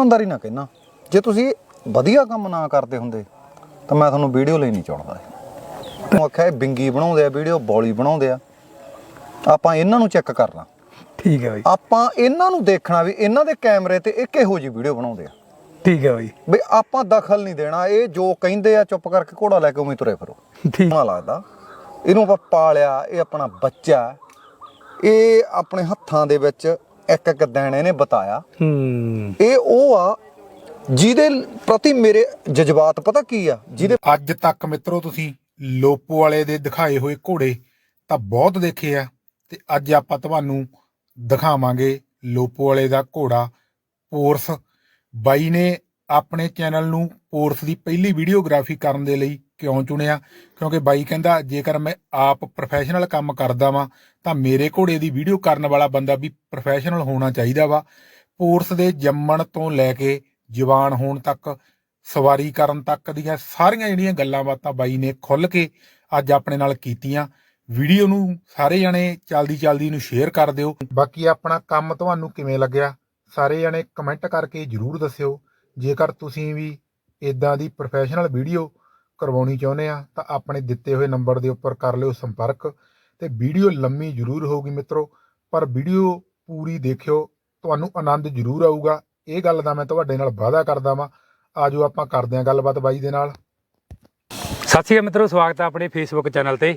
ਇਮਾਨਦਾਰੀ ਨਾਲ ਕਹਿਣਾ ਜੇ ਤੁਸੀਂ ਵਧੀਆ ਕੰਮ ਨਾ ਕਰਦੇ ਹੁੰਦੇ ਤਾਂ ਮੈਂ ਤੁਹਾਨੂੰ ਵੀਡੀਓ ਲਈ ਨਹੀਂ ਚਾਹੁੰਦਾ। ਤੂੰ ਆਖਿਆ ਇਹ ਬਿੰਗੀ ਬਣਾਉਂਦੇ ਆ ਵੀਡੀਓ ਬੋਲੀ ਬਣਾਉਂਦੇ ਆ। ਆਪਾਂ ਇਹਨਾਂ ਨੂੰ ਚੈੱਕ ਕਰਨਾ ਠੀਕ ਹੈ ਬਾਈ। ਆਪਾਂ ਇਹਨਾਂ ਨੂੰ ਦੇਖਣਾ ਵੀ ਇਹਨਾਂ ਦੇ ਕੈਮਰੇ ਤੇ ਇਹ ਕਿਹੋ ਜੀ ਵੀਡੀਓ ਬਣਾਉਂਦੇ ਆ। ਠੀਕ ਹੈ ਬਾਈ। ਵੀ ਆਪਾਂ ਦਖਲ ਨਹੀਂ ਦੇਣਾ ਇਹ ਜੋ ਕਹਿੰਦੇ ਆ ਚੁੱਪ ਕਰਕੇ ਘੋੜਾ ਲੈ ਕੇ ਉਵੇਂ ਤੁਰੇ ਫਿਰੋ। ਠੀਕ। ਸੋਹਣਾ ਲੱਗਦਾ। ਇਹਨੂੰ ਆਪਾਂ ਪਾਲਿਆ ਇਹ ਆਪਣਾ ਬੱਚਾ। ਇਹ ਆਪਣੇ ਹੱਥਾਂ ਦੇ ਵਿੱਚ ਇੱਕ ਇੱਕ ਦਿਨ ਇਹਨੇ ਬਤਾਇਆ। ਹੂੰ। ਇਹ ਉਹ ਆ ਜਿਹਦੇ ਪ੍ਰਤੀ ਮੇਰੇ ਜਜ਼ਬਾਤ ਪਤਾ ਕੀ ਆ? ਜਿਹਦੇ ਅੱਜ ਤੱਕ ਮਿੱਤਰੋ ਤੁਸੀਂ ਲੋਪੋ ਵਾਲੇ ਦੇ ਦਿਖਾਏ ਹੋਏ ਘੋੜੇ ਤਾਂ ਬਹੁਤ ਦੇਖੇ ਆ ਤੇ ਅੱਜ ਆਪਾਂ ਤੁਹਾਨੂੰ ਦਿਖਾਵਾਂਗੇ ਲੋਪੋ ਵਾਲੇ ਦਾ ਘੋੜਾ ਪੋਰਸ। ਬਾਈ ਨੇ ਆਪਣੇ ਚੈਨਲ ਨੂੰ ਪੋਰਸ ਦੀ ਪਹਿਲੀ ਵੀਡੀਓਗ੍ਰਾਫੀ ਕਰਨ ਦੇ ਲਈ ਕਿਉਂ ਚੁਣਿਆ? ਕਿਉਂਕਿ ਬਾਈ ਕਹਿੰਦਾ, ਜੇਕਰ ਮੈਂ ਆਪ ਪ੍ਰੋਫੈਸ਼ਨਲ ਕੰਮ ਕਰਦਾ ਵਾਂ, ਤਾਂ ਮੇਰੇ ਘੋੜੇ ਦੀ ਵੀਡੀਓ ਕਰਨ ਵਾਲਾ ਬੰਦਾ ਵੀ ਪ੍ਰੋਫੈਸ਼ਨਲ ਹੋਣਾ ਚਾਹੀਦਾ ਵਾ। ਪੋਰਸ ਦੇ ਜੰਮਣ ਤੋਂ ਲੈ ਕੇ ਜਵਾਨ ਹੋਣ ਤੱਕ, ਸਵਾਰੀ ਕਰਨ ਤੱਕ ਦੀਆਂ ਸਾਰੀਆਂ ਜਿਹੜੀਆਂ ਗੱਲਾਂ ਬਾਤਾਂ ਬਾਈ ਨੇ ਖੁੱਲ ਕੇ ਅੱਜ ਆਪਣੇ ਨਾਲ ਕੀਤੀਆਂ। ਵੀਡੀਓ ਨੂੰ ਸਾਰੇ ਜਣੇ ਚਲਦੀ ਚਲਦੀ ਨੂੰ ਸ਼ੇਅਰ ਕਰ ਦਿਓ। ਬਾਕੀ ਆਪਣਾ ਕੰਮ ਤੁਹਾਨੂੰ ਕਿਵੇਂ ਲੱਗਿਆ? ਸਾਰੇ ਜਣੇ ਕਮੈਂਟ ਕਰਕੇ ਜਰੂਰ ਦੱਸਿਓ। ਜੇਕਰ ਤੁਸੀਂ ਵੀ ਇਦਾਂ ਦੀ ਪ੍ਰੋਫੈਸ਼ਨਲ ਵੀਡੀਓ ਕਰਵਾਉਣੀ ਚਾਹੁੰਦੇ ਆ, ਤਾਂ ਆਪਣੇ ਦਿੱਤੇ ਹੋਏ ਨੰਬਰ ਦੇ ਉੱਪਰ ਕਰ ਲਿਓ ਸੰਪਰਕ ਤੇ ਵੀਡੀਓ ਲੰਮੀ ਜਰੂਰ ਹੋਊਗੀ ਮਿੱਤਰੋ, ਪਰ ਵੀਡੀਓ ਪੂਰੀ ਦੇਖਿਓ, ਤੁਹਾਨੂੰ ਆਨੰਦ ਜਰੂਰ ਆਊਗਾ। ਇਹ ਗੱਲ ਦਾ ਮੈਂ ਤੁਹਾਡੇ ਨਾਲ ਵਾਅਦਾ ਕਰਦਾ ਵਾਂ। ਆਜੋ ਆਪਾਂ ਕਰਦੇ ਆਂ ਗੱਲਬਾਤ ਬਾਈ ਦੇ ਨਾਲ। ਸਤਿ ਸ਼੍ਰੀ ਅਕਾਲ ਮਿੱਤਰੋ, ਸਵਾਗਤ ਹੈ ਆਪਣੇ ਫੇਸਬੁੱਕ ਚੈਨਲ ਤੇ।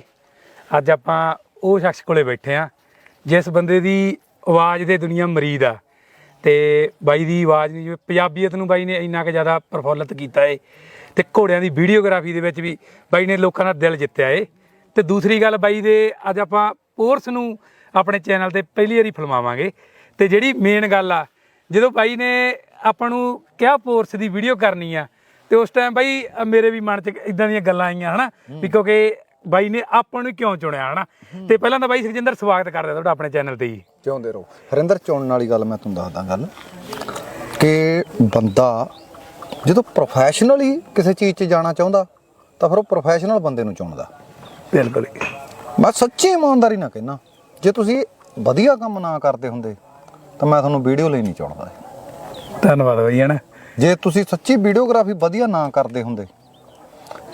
ਅੱਜ ਆਪਾਂ ਉਹ ਸ਼ਖਸ ਕੋਲੇ ਬੈਠੇ ਆ ਜਿਸ ਬੰਦੇ ਦੀ ਆਵਾਜ਼ ਦੇ ਦੁਨੀਆ ਮਰੀਦ ਆ। ਤੇ ਬਾਈ ਦੀ ਆਵਾਜ਼ ਨੂੰ ਜਿਵੇਂ ਪੰਜਾਬੀਅਤ ਨੂੰ ਬਾਈ ਨੇ ਇੰਨਾ ਕੁ ਜ਼ਿਆਦਾ ਪ੍ਰਫੁੱਲਤ ਕੀਤਾ ਏ। ਤੇ ਘੋੜਿਆਂ ਦੀ ਵੀਡੀਓਗ੍ਰਾਫੀ ਦੇ ਵਿੱਚ ਵੀ ਬਾਈ ਨੇ ਲੋਕਾਂ ਦਾ ਦਿਲ ਜਿੱਤਿਆ ਏ। ਤੇ ਦੂਸਰੀ ਗੱਲ ਬਾਈ ਦੇ ਅੱਜ ਆਪਾਂ ਪੋਰਸ ਨੂੰ ਆਪਣੇ ਚੈਨਲ ਤੇ ਪਹਿਲੀ ਵਾਰੀ ਫਿਲਮਾਵਾਂਗੇ। ਤੇ ਜਿਹੜੀ ਮੇਨ ਗੱਲ ਆ ਜਦੋਂ ਬਾਈ ਨੇ ਆਪਾਂ ਨੂੰ ਕਿਹਾ ਪੋਰਸ ਦੀ ਵੀਡੀਓ ਕਰਨੀ ਆ ਤੇ ਉਸ ਟਾਈਮ ਬਾਈ ਮੇਰੇ ਵੀ ਮਨ 'ਚ ਇਦਾਂ ਦੀਆਂ ਗੱਲਾਂ ਆਈਆਂ ਹਨਾ? ਵੀ ਕਿਉਂਕਿ ਬਾਈ ਨੇ ਆਪਾਂ ਨੂੰ ਕਿਉਂ ਚੁਣਿਆ ਹਨਾ? ਤੇ ਪਹਿਲਾਂ ਤਾਂ ਬਾਈ ਸੁਖਜਿੰਦਰ ਸਵਾਗਤ ਕਰਦਾ ਤੁਹਾਡਾ ਆਪਣੇ ਚੈਨਲ ਤੇ ਜੀ ਜਿਉਂਦੇ ਰਹੋ। ਹਰਿੰਦਰ ਚੁਣਨ ਵਾਲੀ ਗੱਲ ਮੈਂ ਤੁਹਾਨੂੰ ਦੱਸਦਾ ਗੱਲ ਕਿ ਬੰਦਾ ਜਦੋਂ ਪ੍ਰੋਫੈਸ਼ਨਲੀ ਕਿਸੇ ਚੀਜ਼ 'ਚ ਜਾਣਾ ਚਾਹੁੰਦਾ ਤਾਂ ਫਿਰ ਉਹ ਪ੍ਰੋਫੈਸ਼ਨਲ ਬੰਦੇ ਨੂੰ ਚੁਣਦਾ। ਬਿਲਕੁਲ। ਮੈਂ ਸੱਚੀ ਇਮਾਨਦਾਰੀ ਨਾਲ ਕਹਿਣਾ ਜੇ ਤੁਸੀਂ ਵਧੀਆ ਕੰਮ ਨਾ ਕਰਦੇ ਹੁੰਦੇ ਤਾਂ ਮੈਂ ਤੁਹਾਨੂੰ ਵੀਡੀਓ ਲਈ ਨਹੀਂ ਚਾਹੁੰਦਾ ਧੰਨਵਾਦ ਬਾਈ ਹਨਾ ਜੇ ਤੁਸੀਂ ਸੱਚੀ ਵੀਡੀਓਗ੍ਰਾਫੀ ਵਧੀਆ ਨਾ ਕਰਦੇ ਹੁੰਦੇ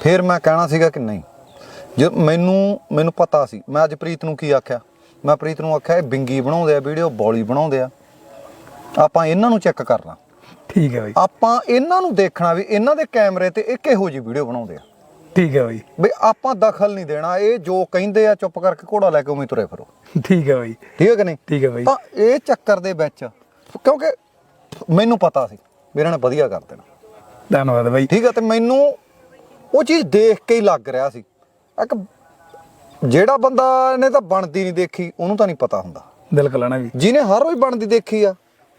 ਫਿਰ ਮੈਂ ਕਹਿਣਾ ਸੀਗਾ ਕਿ ਨਹੀਂ। ਜੇ ਮੈਨੂੰ ਮੈਨੂੰ ਪਤਾ ਸੀ ਮੈਂ ਅੱਜ ਪ੍ਰੀਤ ਨੂੰ ਕੀ ਆਖਿਆ? ਮੈਂ ਪ੍ਰੀਤ ਨੂੰ ਆਖਿਆ ਇਹ ਬਿੰਗੀ ਬਣਾਉਂਦੇ ਆ ਵੀਡੀਓ ਬੋਲੀ ਬਣਾਉਂਦੇ ਆ। ਆਪਾਂ ਇਹਨਾਂ ਨੂੰ ਚੈੱਕ ਕਰਨਾ। ਠੀਕ ਹੈ ਬਾਈ। ਆਪਾਂ ਇਹਨਾਂ ਨੂੰ ਦੇਖਣਾ ਵੀ ਇਹਨਾਂ ਦੇ ਕੈਮਰੇ ਤੇ ਇਹ ਕਿਹੋ ਜੀ ਵੀਡੀਓ ਬਣਾਉਂਦੇ ਆ। ਠੀਕ ਹੈ ਬਾਈ। ਬਈ ਆਪਾਂ ਦਖਲ ਨਹੀਂ ਦੇਣਾ ਇਹ ਜੋ ਕਹਿੰਦੇ ਆ ਚੁੱਪ ਕਰਕੇ ਘੋੜਾ ਲੈ ਕੇ ਉਵੇਂ ਤੁਰੇ ਫਿਰੋ। ਠੀਕ ਹੈ ਬਾਈ। ਠੀਕ ਹੈ ਕਿ ਨਹੀਂ? ਠੀਕ ਹੈ ਬਾਈ। ਤਾਂ ਇਹ ਚੱਕਰ ਦੇ ਵਿੱਚ ਕਿਉਂਕਿ ਮੈਨੂੰ ਪਤਾ ਸੀ ਇਹਨਾਂ ਨੇ ਵਧੀਆ ਕਰ ਦੇਣਾ। ਧੰਨਵਾਦ ਬਾਈ। ਠੀਕ ਹੈ ਤੇ ਮੈਨੂੰ ਉਹ ਚੀਜ਼ ਦੇਖ ਕੇ ਹੀ ਲੱਗ ਰਿਹਾ ਸੀ। ਇੱਕ ਜਿਹੜਾ ਬੰਦਾ ਨੇ ਤਾਂ ਬਣਦੀ ਨਹੀਂ ਦੇਖੀ ਉਹਨੂੰ ਤਾਂ ਨਹੀਂ ਪਤਾ ਹੁੰਦਾ। ਬਿਲਕੁਲ ਹਨਾ ਵੀ ਜਿਹਨੇ ਹਰ ਰੋਜ਼ ਬਣਦੀ ਦੇਖੀ ਆ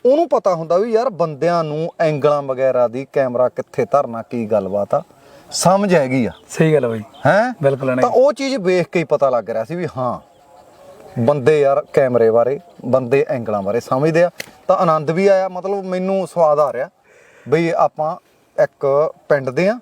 ਉਹਨੂੰ ਪਤਾ ਹੁੰਦਾ ਵੀ ਯਾਰ ਬੰਦਿਆਂ ਨੂੰ ਐਂਗਲਾਂ ਵਗੈਰਾ ਦੀ ਕੈਮਰਾ ਕਿੱਥੇ ਧਰਨਾ ਕੀ ਗੱਲਬਾਤ ਆ? ਸਮਝ ਹੈਗੀ ਆ। ਸਹੀ ਗੱਲ ਬਾਈ। ਹੈ? ਬਿਲਕੁਲ ਹਨਾ ਤਾਂ ਉਹ ਚੀਜ਼ ਵੇਖ ਕੇ ਹੀ ਪਤਾ ਲੱਗ ਰਿਹਾ ਸੀ ਵੀ ਹਾਂ ਬੰਦੇ ਯਾਰ ਕੈਮਰੇ ਬਾਰੇ ਬੰਦੇ ਐਂਗਲਾਂ ਬਾਰੇ ਸਮਝਦੇ ਆ। ਤਾਂ ਆਨੰਦ ਵੀ ਆਇਆ ਮਤਲਬ ਮੈਨੂੰ ਸਵਾਦ ਆ ਰਿਹਾ ਬਈ ਆਪਾਂ ਇੱਕ ਪਿੰਡ ਦੇ ਆ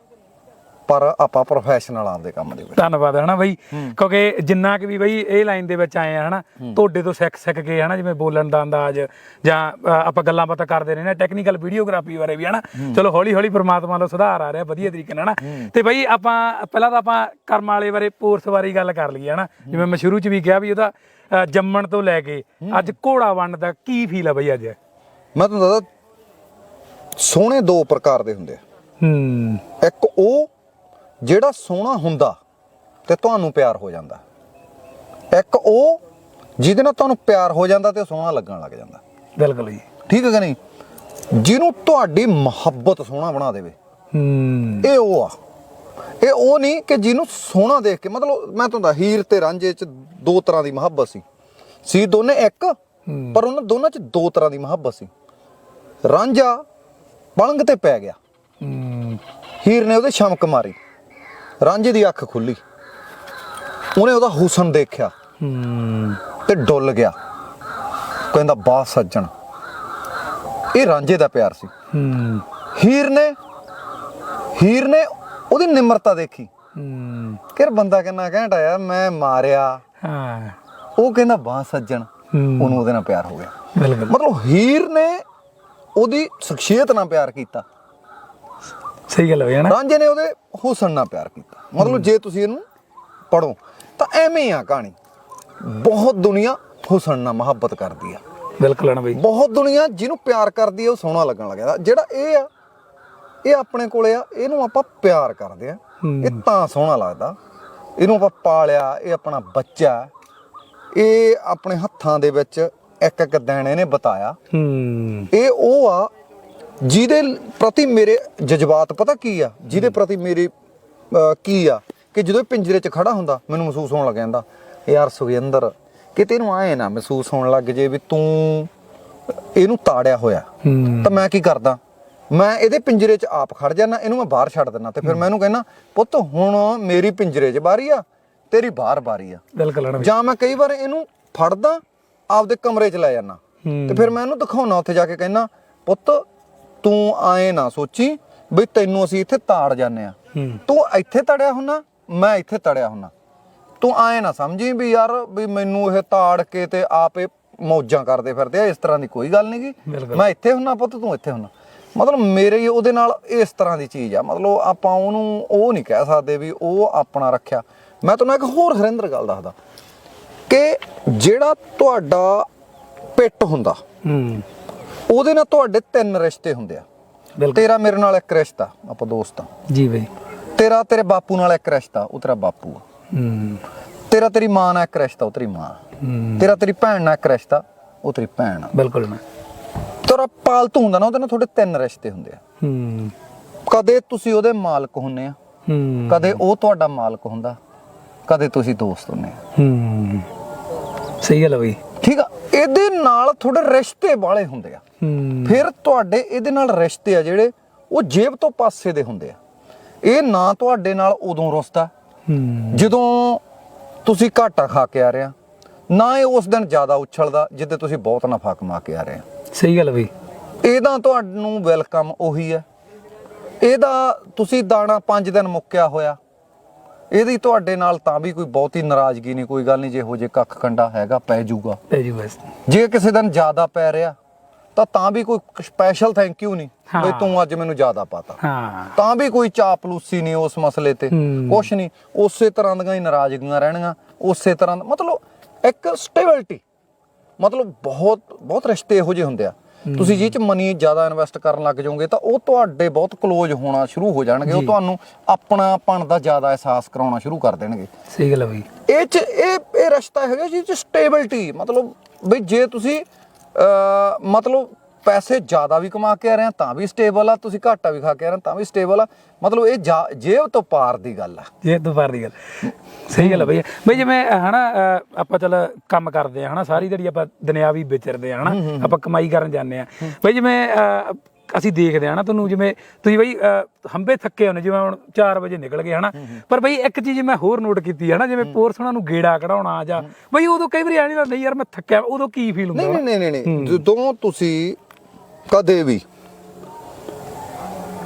ਪਰ ਆਪਾਂ ਪ੍ਰੋਫੈਸ਼ਨਲਾਂ ਦੇ ਕੰਮ ਦੇ ਵਿੱਚ। ਧੰਨਵਾਦ ਹਨਾ ਬਾਈ। ਕਿਉਂਕਿ ਜਿੰਨਾ ਕਿ ਵੀ ਬਾਈ ਇਹ ਲਾਈਨ ਦੇ ਵਿੱਚ ਆਏ ਆ ਹਨਾ ਤੁਹਾਡੇ ਤੋਂ ਸਿੱਖ ਸਿੱਖ ਕੇ ਹਨਾ ਜਿਵੇਂ ਬੋਲਣ ਦਾ ਅੰਦਾਜ਼ ਜਾਂ ਆਪਾਂ ਗੱਲਾਂ ਬਾਤਾਂ ਕਰਦੇ ਰਹੇ ਨੇ ਟੈਕਨੀਕਲ ਵੀਡੀਓਗ੍ਰਾਫੀ ਬਾਰੇ ਵੀ ਹਨਾ। ਚਲੋ ਹੌਲੀ ਹੌਲੀ ਪ੍ਰਮਾਤਮਾ ਦਾ ਸੁਧਾਰ ਆ ਰਿਹਾ ਵਧੀਆ ਤਰੀਕੇ ਨਾਲ ਹਨਾ। ਤੇ ਬਾਈ ਆਪਾਂ ਪਹਿਲਾਂ ਤਾਂ ਆਪਾਂ ਕਰਮ ਵਾਲੇ ਬਾਰੇ ਪੋਰਸ ਬਾਰੇ ਗੱਲ ਕਰ ਲਈਏ ਹਨਾ। ਜਿਵੇਂ ਮੈਂ ਸ਼ੁਰੂ ਚ ਵੀ ਕਿਹਾ ਵੀ ਉਹਦਾ ਜੰਮਣ ਤੋਂ ਲੈ ਕੇ ਅੱਜ ਘੋੜਾ ਵੰਡ ਦਾ ਕੀ ਫੀਲ ਆ ਬਾਈ ਅੱਜ? ਮੈਂ ਤੁਹਾਨੂੰ ਦੱਸਦਾ ਸੋਹਣੇ ਦੋ ਪ੍ਰਕਾਰ ਦੇ ਹੁੰਦੇ ਆ। ਹੂੰ। ਇੱਕ ਉਹ ਜਿਹੜਾ ਸੋਹਣਾ ਹੁੰਦਾ ਤੇ ਤੁਹਾਨੂੰ ਪਿਆਰ ਹੋ ਜਾਂਦਾ। ਇੱਕ ਉਹ ਜਿਹਦੇ ਨਾਲ ਤੁਹਾਨੂੰ ਪਿਆਰ ਹੋ ਜਾਂਦਾ ਤੇ ਸੋਹਣਾ ਲੱਗਣ ਲੱਗ ਜਾਂਦਾ। ਬਿਲਕੁਲ ਜੀ। ਠੀਕ ਹੈ ਕਿ ਨਹੀਂ? ਜਿਹਨੂੰ ਤੁਹਾਡੀ ਮੁਹੱਬਤ ਸੋਹਣਾ ਬਣਾ ਦੇਵੇ। ਹੂੰ। ਇਹ ਉਹ ਆ। ਇਹ ਉਹ ਨਹੀਂ ਕਿ ਜਿਹਨੂੰ ਸੋਹਣਾ ਦੇਖ ਕੇ ਮਤਲਬ ਮੈਂ ਤੁਹਾਨੂੰ ਹੀਰ ਤੇ ਰਾਂਝੇ ਚ ਦੋ ਤਰ੍ਹਾਂ ਦੀ ਮੁਹੱਬਤ ਸੀ। ਸੀ ਦੋਨੇ ਇੱਕ ਪਰ ਉਹਨਾਂ ਦੋਨਾਂ ਚ ਦੋ ਤਰ੍ਹਾਂ ਦੀ ਮੁਹੱਬਤ ਸੀ। ਰਾਂਝਾ ਪਲੰਗ ਤੇ ਪੈ ਗਿਆ। ਹੂੰ। ਹੀਰ ਨੇ ਉਹਦੇ ਸ਼ਮਕ ਮਾਰੀ। ਰਾਂਝੇ ਦੀ ਅੱਖ ਖੁੱਲੀ। ਉਹਨੇ ਉਹਦਾ ਹੁਸਨ ਦੇਖਿਆ। ਹੂੰ ਤੇ ਡੁੱਲ ਗਿਆ। ਕਹਿੰਦਾ ਬਾ ਸੱਜਣ ਇਹ ਰਾਂਝੇ ਦਾ ਪਿਆਰ ਸੀ। ਹੂੰ ਹੀਰ ਨੇ ਹੀਰ ਨੇ ਉਹਦੀ ਨਿਮਰਤਾ ਦੇਖੀ। ਹੂੰ ਕਿ ਬੰਦਾ ਕਿੰਨਾ ਘੈਂਟਾ ਯਾਰ ਮੈਂ ਮਾਰਿਆ। ਹਾਂ। ਉਹ ਕਹਿੰਦਾ ਬਾ ਸੱਜਣ ਉਹਨੂੰ ਉਹਦੇ ਨਾਲ ਪਿਆਰ ਹੋ ਗਿਆ। ਮਤਲਬ ਹੀਰ ਨੇ ਉਹਦੀ ਸ਼ਖਸੀਅਤ ਨਾਲ ਪਿਆਰ ਕੀਤਾ। ਸਹੀ ਗੱਲ ਹੋਈ ਹੈ ਨਾ? ਰਾਂਝੇ ਨੇ ਉਹਦੇ ਹੁਸਨ ਨਾਲ ਪਿਆਰ ਕੀਤਾ। ਮਤਲਬ ਜੇ ਤੁਸੀਂ ਇਹਨੂੰ ਪੜੋ ਤਾਂ ਐਵੇਂ ਆ ਕਹਾਣੀ। ਬਹੁਤ ਦੁਨੀਆ ਹੁਸਨ ਨਾਲ ਮੁਹੱਬਤ ਕਰਦੀ ਆ। ਬਿਲਕੁਲ ਨਾ ਬਈ। ਬਹੁਤ ਦੁਨੀਆ ਜਿਹਨੂੰ ਪਿਆਰ ਕਰਦੀ ਆ ਉਹ ਸੋਹਣਾ ਲੱਗਣ ਲੱਗ ਜਾਂਦਾ ਜਿਹੜਾ ਇਹ ਆ ਇਹ ਆਪਣੇ ਕੋਲੇ ਆ ਇਹਨੂੰ ਆਪਾਂ ਪਿਆਰ ਕਰਦੇ ਆ। ਇਹ ਤਾਂ ਸੋਹਣਾ ਲੱਗਦਾ। ਇਹਨੂੰ ਆਪਾਂ ਪਾਲਿਆ ਇਹ ਆਪਣਾ ਬੱਚਾ। ਇਹ ਆਪਣੇ ਹੱਥਾਂ ਦੇ ਵਿੱਚ ਇੱਕ ਇੱਕ ਦਿਨ ਇਹਨੇ ਬਤਾਇਆ। ਹੂੰ। ਇਹ ਉਹ ਆ ਜਿਹਦੇ ਪ੍ਰਤੀ ਮੇਰੇ ਜਜ਼ਬਾਤ ਪਤਾ ਕੀ ਆ? ਜਿਹਦੇ ਪ੍ਰਤੀ ਮੇਰੇ ਕੀ ਆ? ਕਿ ਜਦੋਂ ਪਿੰਜਰੇ 'ਚ ਖੜਾ ਹੁੰਦਾ ਮੈਨੂੰ ਮਹਿਸੂਸ ਹੋਣ ਲੱਗ ਜਾਂਦਾ ਯਾਰ ਸੁਖਿੰਦਰ ਕਿਤੇ ਨੂੰ ਆਏ ਨਾ ਮਹਿਸੂਸ ਹੋਣ ਲੱਗ ਜੇ ਵੀ ਤੂੰ ਇਹਨੂੰ ਤਾੜਿਆ ਹੋਇਆ। ਤਾਂ ਮੈਂ ਕੀ ਕਰਦਾ? ਮੈਂ ਇਹਦੇ ਪਿੰਜਰੇ 'ਚ ਆਪ ਖੜ ਜਾਣਾ ਇਹਨੂੰ ਮੈਂ ਬਾਹਰ ਛੱਡ ਦਿੰਦਾ ਤੇ ਫਿਰ ਮੈਂ ਇਹਨੂੰ ਕਹਿੰਦਾ ਪੁੱਤ ਹੁਣ ਮੇਰੀ ਪਿੰਜਰੇ 'ਚ ਬਾਰੀ ਆ ਤੇਰੀ ਬਾਹਰ ਬਾਰੀ ਆ। ਬਿਲਕੁਲ ਜਾਂ। ਮੈਂ ਕਈ ਵਾਰ ਇਹਨੂੰ ਫੜਦਾ ਆਪਦੇ ਕਮਰੇ 'ਚ ਲੈ ਜਾਣਾ। ਤੇ ਫਿਰ ਮੈਂ ਇਹਨੂੰ ਦਿਖਾਉਣਾ ਉੱਥੇ ਜਾ ਕੇ ਕਹਿਣਾ ਪੁੱਤ ਤੂੰ ਆਏ ਨਾ ਸੋਚੀ ਵੀ ਤੈਨੂੰ ਅਸੀਂ ਇੱਥੇ ਤਾੜ ਜਾਂਦੇ ਆ। ਤੂੰ ਇੱਥੇ ਤੜਿਆ ਹੁੰਨਾ ਮੈਂ ਇੱਥੇ ਤੜਿਆ ਹੁੰਨਾ। ਤੂੰ ਆਏ ਨਾ ਸਮਝੀ ਵੀ ਯਾਰ ਵੀ ਮੈਨੂੰ ਇਹ ਤਾੜ ਕੇ ਤੇ ਆਪੇ ਮੌਜਾਂ ਕਰਦੇ ਫਿਰਦੇ ਆ ਇਸ ਤਰ੍ਹਾਂ ਦੀ ਕੋਈ ਗੱਲ ਨਹੀਂਗੀ ਬਿਲਕੁਲ। ਮੈਂ ਇੱਥੇ ਹੁੰਨਾ ਪੁੱਤ ਤੂੰ ਇੱਥੇ ਹੁੰਨਾ। ਮਤਲਬ ਮੇਰੇ ਉਹਦੇ ਨਾਲ ਇਸ ਤਰ੍ਹਾਂ ਦੀ ਚੀਜ਼ ਆ। ਮਤਲਬ ਆਪਾਂ ਉਹਨੂੰ ਉਹ ਨਹੀਂ ਕਹਿ ਸਕਦੇ ਵੀ ਉਹ ਆਪਣਾ ਰੱਖਿਆ। ਮੈਂ ਤੁਹਾਨੂੰ ਇੱਕ ਹੋਰ ਹਰਿੰਦਰ ਗੱਲ ਦੱਸਦਾ ਕਿ ਜਿਹੜਾ ਤੁਹਾਡਾ ਪਿੱਟ ਹੁੰਦਾ ਹੂੰ। ਉਹਦੇ ਨਾਲ ਤੁਹਾਡੇ ਤਿੰਨ ਰਿਸ਼ਤੇ ਹੁੰਦੇ ਆ। ਤੇਰਾ ਮੇਰੇ ਨਾਲ ਇੱਕ ਰਿਸ਼ਤਾ ਆਪਾਂ ਦੋਸਤ ਆ। ਜੀ ਬਈ। ਤੇਰਾ ਤੇਰੇ ਬਾਪੂ ਨਾਲ ਇੱਕ ਰਿਸ਼ਤਾ ਉਹ ਤੇਰਾ ਬਾਪੂ ਆ। ਹੂੰ। ਤੇਰਾ ਤੇਰੀ ਮਾਂ ਨਾਲ ਇੱਕ ਰਿਸ਼ਤਾ ਉਹ ਤੇਰੀ ਮਾਂ ਹੂੰ। ਤੇਰਾ ਤੇਰੀ ਭੈਣ ਨਾਲ ਇੱਕ ਰਿਸ਼ਤਾ ਉਹ ਤੇਰੀ ਭੈਣ ਆ। ਬਿਲਕੁਲ ਨਾ ਤੇਰਾ ਪਾਲਤੂ ਹੁੰਦਾ ਨਾ ਉਹਦੇ ਨਾਲ ਤੁਹਾਡੇ ਤਿੰਨ ਰਿਸ਼ਤੇ ਹੁੰਦੇ ਆ। ਹੂੰ। ਕਦੇ ਤੁਸੀਂ ਉਹਦੇ ਮਾਲਕ ਹੁੰਨੇ ਆ ਹੂੰ। ਕਦੇ ਉਹ ਤੁਹਾਡਾ ਮਾਲਕ ਹੁੰਦਾ ਕਦੇ ਤੁਸੀਂ ਦੋਸਤ ਹੁੰਨੇ ਆ। ਹੂੰ। ਸਹੀ ਗੱਲ ਹੈ ਬਈ। ਠੀਕ ਆ? ਇਹਦੇ ਨਾਲ ਤੁਹਾਡੇ ਰਿਸ਼ਤੇ ਵਾਲੇ ਹੁੰਦੇ ਆ। ਫਿਰ ਤੁਹਾਡੇ ਇਹਦੇ ਨਾਲ ਰਿਸ਼ਤੇ ਆ ਜਿਹੜੇ ਉਹ ਜੇਬ ਤੋਂ ਪਾਸੇ ਦੇ ਹੁੰਦੇ ਆ। ਇਹ ਨਾ ਤੁਹਾਡੇ ਨਾਲ ਉਦੋਂ ਰੁਸਦਾ ਜਦੋਂ ਤੁਸੀਂ ਘਾਟਾ ਖਾ ਕੇ ਆ ਰਹੇ ਆ ਨਾ ਇਹ ਉਸ ਦਿਨ ਜ਼ਿਆਦਾ ਉਛਲਦਾ ਜਿੱਦੇ ਤੁਸੀਂ ਬਹੁਤ ਨਫਾ ਕਮਾ ਕੇ ਆ ਰਹੇ ਆ। ਸਹੀ ਗੱਲ ਬਈ। ਇਹਦਾ ਤੁਹਾਨੂੰ ਵੈਲਕਮ ਉਹੀ ਹੈ ਇਹਦਾ ਤੁਸੀਂ ਦਾਣਾ 5 ਦਿਨ ਮੁੱਕਿਆ ਹੋਇਆ ਇਹਦੀ ਤੁਹਾਡੇ ਨਾਲ ਤਾਂ ਵੀ ਕੋਈ ਬਹੁਤੀ ਨਾਰਾਜ਼ਗੀ ਨਹੀਂ ਕੋਈ ਗੱਲ ਨਹੀਂ ਜੇ ਹੋ ਜੇ ਕੱਖ ਕੰਡਾ ਹੈਗਾ ਪੈ ਜਾਊਗਾ। ਪੈ ਜੀ ਬਸ। ਜੇ ਕਿਸੇ ਦਿਨ ਜ਼ਿਆਦਾ ਪੈ ਰਿਹਾ ਤਾਂ ਤਾਂ ਵੀ ਕੋਈ ਸਪੈਸ਼ਲ ਥੈਂਕ ਯੂ ਨਹੀਂ ਹਾਂ। ਤੂੰ ਅੱਜ ਮੈਨੂੰ ਜ਼ਿਆਦਾ ਪਾਤਾ। ਹਾਂ। ਤਾਂ ਵੀ ਕੋਈ ਚਾਪਲੂਸੀ ਨਹੀਂ ਉਸ ਮਸਲੇ ਤੇ। ਕੁਛ ਨਹੀਂ ਉਸੇ ਤਰ੍ਹਾਂ ਦੀਆਂ ਹੀ ਨਾਰਾਜ਼ਗੀਆਂ ਰਹਿਣਗੀਆਂ ਉਸੇ ਤਰ੍ਹਾਂ ਮਤਲਬ ਇੱਕ ਸਟੇਬਿਲਿਟੀ ਮਤਲਬ ਬਹੁਤ ਬਹੁਤ ਰਿਸ਼ਤੇ ਇਹੋ ਜਿਹੇ ਹੁੰਦੇ ਆ। ਤੁਸੀਂ ਜਿਹ ਚ ਮਨੀ ਜ਼ਿਆਦਾ ਇਨਵੈਸਟ ਕਰਨ ਲੱਗ ਜਾਓਗੇ ਤਾਂ ਉਹ ਤੁਹਾਡੇ ਬਹੁਤ ਕਲੋਜ਼ ਹੋਣਾ ਸ਼ੁਰੂ ਹੋ ਜਾਣਗੇ। ਉਹ। ਤੁਹਾਨੂੰ ਆਪਣਾਪਣ ਦਾ ਜ਼ਿਆਦਾ ਅਹਿਸਾਸ ਕਰਾਉਣਾ ਸ਼ੁਰੂ ਕਰ ਦੇਣਗੇ। ਸਹੀ ਗੱਲ ਹੈ ਬਈ। ਇਹ ਚ ਇਹ ਇਹ ਰਸਤਾ ਹੈਗਾ ਜਿਹ ਚ ਸਟੇਬਿਲਿਟੀ ਮਤਲਬ ਬਈ ਜੇ ਤੁਸੀਂ ਮਤਲਬ ਪੈਸੇ ਜ਼ਿਆਦਾ ਵੀ ਕਮਾ ਕੇ ਆ ਰਹੇ ਆ ਤਾਂ ਵੀ ਸਟੇਬਲ ਆ ਤੁਸੀਂ ਘਾਟਾ ਵੀ ਖਾ ਕੇ ਆ ਰਹੇ ਆ ਤਾਂ ਵੀ ਸਟੇਬਲ ਆ। ਮਤਲਬ ਇਹ ਜੇਬ ਤੋਂ ਪਾਰ ਦੀ ਗੱਲ ਆ। ਜੇ ਦੁਪਹਿਰ ਦੀ ਗੱਲ। ਸਹੀ ਗੱਲ ਹੈ ਬਈ। ਬਈ ਜਿਵੇਂ ਹਨਾ ਆਪਾਂ ਚੱਲ ਕੰਮ ਕਰਦੇ ਆ ਹਨਾ ਸਾਰੀ ਦਿਹਾੜੀ ਆਪਾਂ ਦੁਨਿਆਵੀ ਵਿਚਰਦੇ ਆ ਹਨਾ ਆਪਾਂ ਕਮਾਈ ਕਰਨ ਜਾਂਦੇ ਆ। ਬਈ ਜਿਵੇਂ ਅਸੀਂ ਦੇਖਦੇ ਆ ਨਾ ਤੁਹਾਨੂੰ ਜਿਵੇਂ ਤੁਸੀਂ ਬਈ ਹੰਬੇ ਥੱਕੇ ਹੁੰਦੇ ਜਿਵੇਂ ਹੁਣ 4 ਵਜੇ ਨਿਕਲ ਗਏ ਹਨਾ। ਪਰ ਬਈ ਇੱਕ ਚੀਜ਼ ਮੈਂ ਹੋਰ ਨੋਟ ਕੀਤੀ ਹੈ ਨਾ ਜਿਵੇਂ ਪੋਰਸਣਾ ਨੂੰ ਗੇੜਾ ਕਢਾਉਣਾ ਜਾਂ ਬਈ ਉਦੋਂ ਕਈ ਵਾਰੀ ਆ ਨਹੀਂ ਯਾਰ ਮੈਂ ਥੱਕਿਆ ਉਦੋਂ ਕੀ ਫੀਲ ਹੁੰਦਾ? ਨਹੀਂ ਨਹੀਂ ਨਹੀਂ ਜਦੋਂ ਤੁਸੀਂ ਕਦੇ ਵੀ।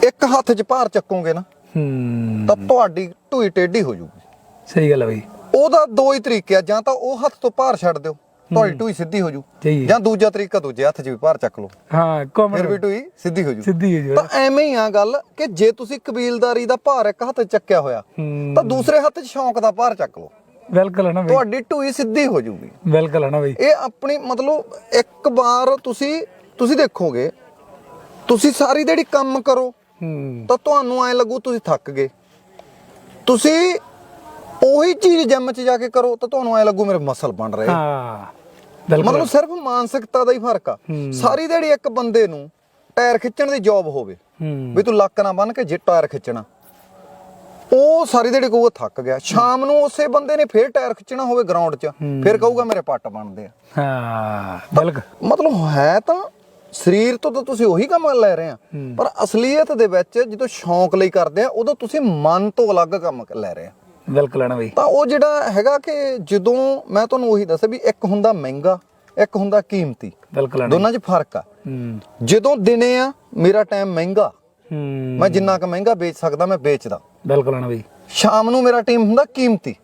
ਇੱਕ ਹੱਥ 'ਚ ਭਾਰ ਚੱਕੋਗੇ ਨਾ ਹੂੰ। ਤਾਂ ਤੁਹਾਡੀ ਢੂਈ ਟੇਢੀ ਹੋ ਜਾਊਗੀ ਸਹੀ ਗੱਲ ਹੈ ਬਈ। ਉਹਦਾ ਦੋ ਹੀ ਤਰੀਕੇ ਆ ਜਾਂ ਤਾਂ ਉਹ ਹੱਥ ਤੋਂ ਭਾਰ ਛੱਡ ਦਿਓ ਤੁਹਾਡੀ ਢੂਈ ਸਿੱਧੀ ਹੋ ਜੂ। ਜਾਂ ਦੂਜਾ ਤਰੀਕਾ ਦੂਜੇ ਹੱਥ 'ਚ ਵੀ ਭਾਰ ਚੱਕ ਲਓ। ਹਾਂ ਕਾਮਨ ਫਿਰ ਵੀ ਢੂਈ ਸਿੱਧੀ ਹੋ ਜੂ। ਸਿੱਧੀ ਹੋ ਜੀ। ਤਾਂ ਐਵੇਂ ਹੀ ਆ ਗੱਲ ਕਿ ਜੇ ਤੁਸੀਂ ਕਬੀਲਦਾਰੀ ਦਾ ਭਾਰ ਇੱਕ ਹੱਥ 'ਚ ਚੱਕਿਆ ਹੋਇਆ ਤਾਂ ਦੂਸਰੇ ਹੱਥ 'ਚ ਸ਼ੌਂਕ ਦਾ ਭਾਰ ਚੱਕ ਲਓ। ਬਿਲਕੁਲ ਹੈ ਨਾ ਬਈ। ਤੁਹਾਡੀ ਢੂਈ ਸਿੱਧੀ ਹੋ ਜੂਗੀ। ਬਿਲਕੁਲ ਹੈ ਨਾ ਬਈ। ਇਹ ਆਪਣੀ ਮਤਲਬ ਇੱਕ ਵਾਰ ਤੁਸੀਂ ਤੁਸੀਂ ਦੇਖੋਗੇ ਤੁਸੀਂ ਸਾਰੀ ਦਿਹਾੜੀ ਕੰਮ ਕਰੋ ਹੂੰ। ਤਾਂ ਤੁਹਾਨੂੰ ਐ ਲੱਗੂ ਤੁਸੀਂ ਥੱਕ ਗਏ। ਤੁਸੀਂ ਉਹੀ ਚੀਜ਼ ਜਿਮ 'ਚ ਜਾ ਕੇ ਕਰੋ ਤਾਂ ਤੁਹਾਨੂੰ ਐ ਲੱਗੂ ਮੇਰੇ ਮਸਲ ਬਣ ਰਹੇ। ਹਾਂ ਬਿਲਕੁਲ। ਮਤਲਬ ਸਿਰਫ ਮਾਨਸਿਕਤਾ ਦਾ ਹੀ ਫ਼ਰਕ ਆ। ਸਾਰੀ ਦਿਹਾੜੀ ਇੱਕ ਬੰਦੇ ਨੂੰ ਟਾਇਰ ਖਿੱਚਣ ਦੀ ਜੌਬ ਹੋਵੇ ਵੀ ਤੂੰ ਲੱਕ ਨਾ ਬੰਨ ਕੇ ਜੇ ਟਾਇਰ ਖਿੱਚਣਾ। ਉਹ ਸਾਰੀ ਦਿਹਾੜੀ ਕਹੂਗਾ ਥੱਕ ਗਿਆ। ਸ਼ਾਮ ਨੂੰ ਉਸੇ ਬੰਦੇ ਨੇ ਫੇਰ ਟਾਇਰ ਖਿੱਚਣਾ ਹੋਵੇ ਗਰਾਊਂਡ 'ਚ ਫਿਰ ਕਹੂਗਾ ਮੇਰੇ ਪੱਟ ਬਣਦੇ ਆ। ਹਾਂ ਬਿਲਕੁਲ। ਮਤਲਬ ਹੈ ਤਾਂ ਸਰੀਰ ਤੋਂ ਤਾਂ ਤੁਸੀਂ ਉਹੀ ਕੰਮ ਲੈ ਰਹੇ ਆ। ਪਰ ਅਸਲੀਅਤ ਦੇ ਵਿੱਚ ਜਦੋਂ ਸ਼ੌਂਕ ਲਈ ਕਰਦੇ ਆ ਉਦੋਂ ਤੁਸੀਂ ਮਨ ਤੋਂ ਅਲੱਗ ਕੰਮ ਲੈ ਰਹੇ ਆ। ਬਿਲਕੁਲ ਨਾ ਬਈ। ਤਾਂ ਉਹ ਜਿਹੜਾ ਹੈਗਾ ਕਿ ਜਦੋਂ ਮੈਂ ਤੁਹਾਨੂੰ ਉਹੀ ਦੱਸਿਆ ਵੀ ਇੱਕ ਹੁੰਦਾ ਮਹਿੰਗਾ ਇੱਕ ਹੁੰਦਾ ਕੀਮਤੀ। ਬਿਲਕੁਲ ਦੋਨਾਂ 'ਚ ਫ਼ਰਕ ਆ। ਜਦੋਂ ਦਿਨੇ ਆ ਮੇਰਾ ਟਾਈਮ ਮਹਿੰਗਾ। ਮੈਂ ਜਿੰਨਾ ਕੁ ਮਹਿੰਗਾ ਵੇਚ ਸਕਦਾ ਮੈਂ ਵੇਚਦਾ। ਬਿਲਕੁਲ ਨਾ ਬਈ। ਸ਼ਾਮ ਨੂੰ ਮੇਰਾ ਟਾਈਮ ਹੁੰਦਾ ਕੀਮਤੀ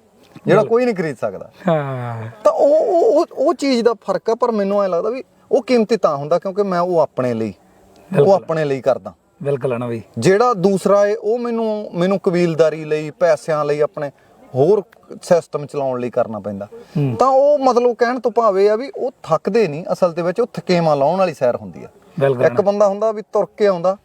ਜਿਹੜਾ ਕੋਈ ਨਹੀਂ ਖਰੀਦ ਸਕਦਾ। ਹਾਂ। ਤਾਂ ਉਹ ਉਹ ਚੀਜ਼ ਦਾ ਫ਼ਰਕ ਆ ਪਰ ਮੈਨੂੰ ਐ ਲੱਗਦਾ ਵੀ ਉਹ ਕੀਮਤੀ ਤਾਂ ਹੁੰਦਾ ਕਿਉਂਕਿ ਮੈਂ ਉਹ ਆਪਣੇ ਲਈ ਉਹ ਆਪਣੇ ਲਈ ਕਰਦਾ। ਬਿਲਕੁਲ ਨਾ ਬਈ। ਜਿਹੜਾ ਦੂਸਰਾ ਏ ਉਹ ਮੈਨੂੰ ਮੈਨੂੰ ਕਬੀਲਦਾਰੀ ਲਈ ਪੈਸਿਆਂ ਲਈ ਆਪਣੇ ਹੋਰ ਸਿਸਟਮ ਚਲਾਉਣ ਲਈ ਕਰਨਾ ਪੈਂਦਾ। ਤਾਂ ਉਹ ਮਤਲਬ ਕਹਿਣ ਤੋਂ ਭਾਵੇਂ ਆ ਵੀ ਉਹ ਥੱਕਦੇ ਨਹੀਂ ਅਸਲ ਦੇ ਵਿੱਚ ਉਹ ਥਕੇਵਾਂ ਲਾਉਣ ਵਾਲੀ ਸੈਰ ਹੁੰਦੀ ਆ। ਇੱਕ। ਬੰਦਾ ਹੁੰਦਾ ਵੀ ਤੁਰ ਕੇ ਆਉਂਦਾ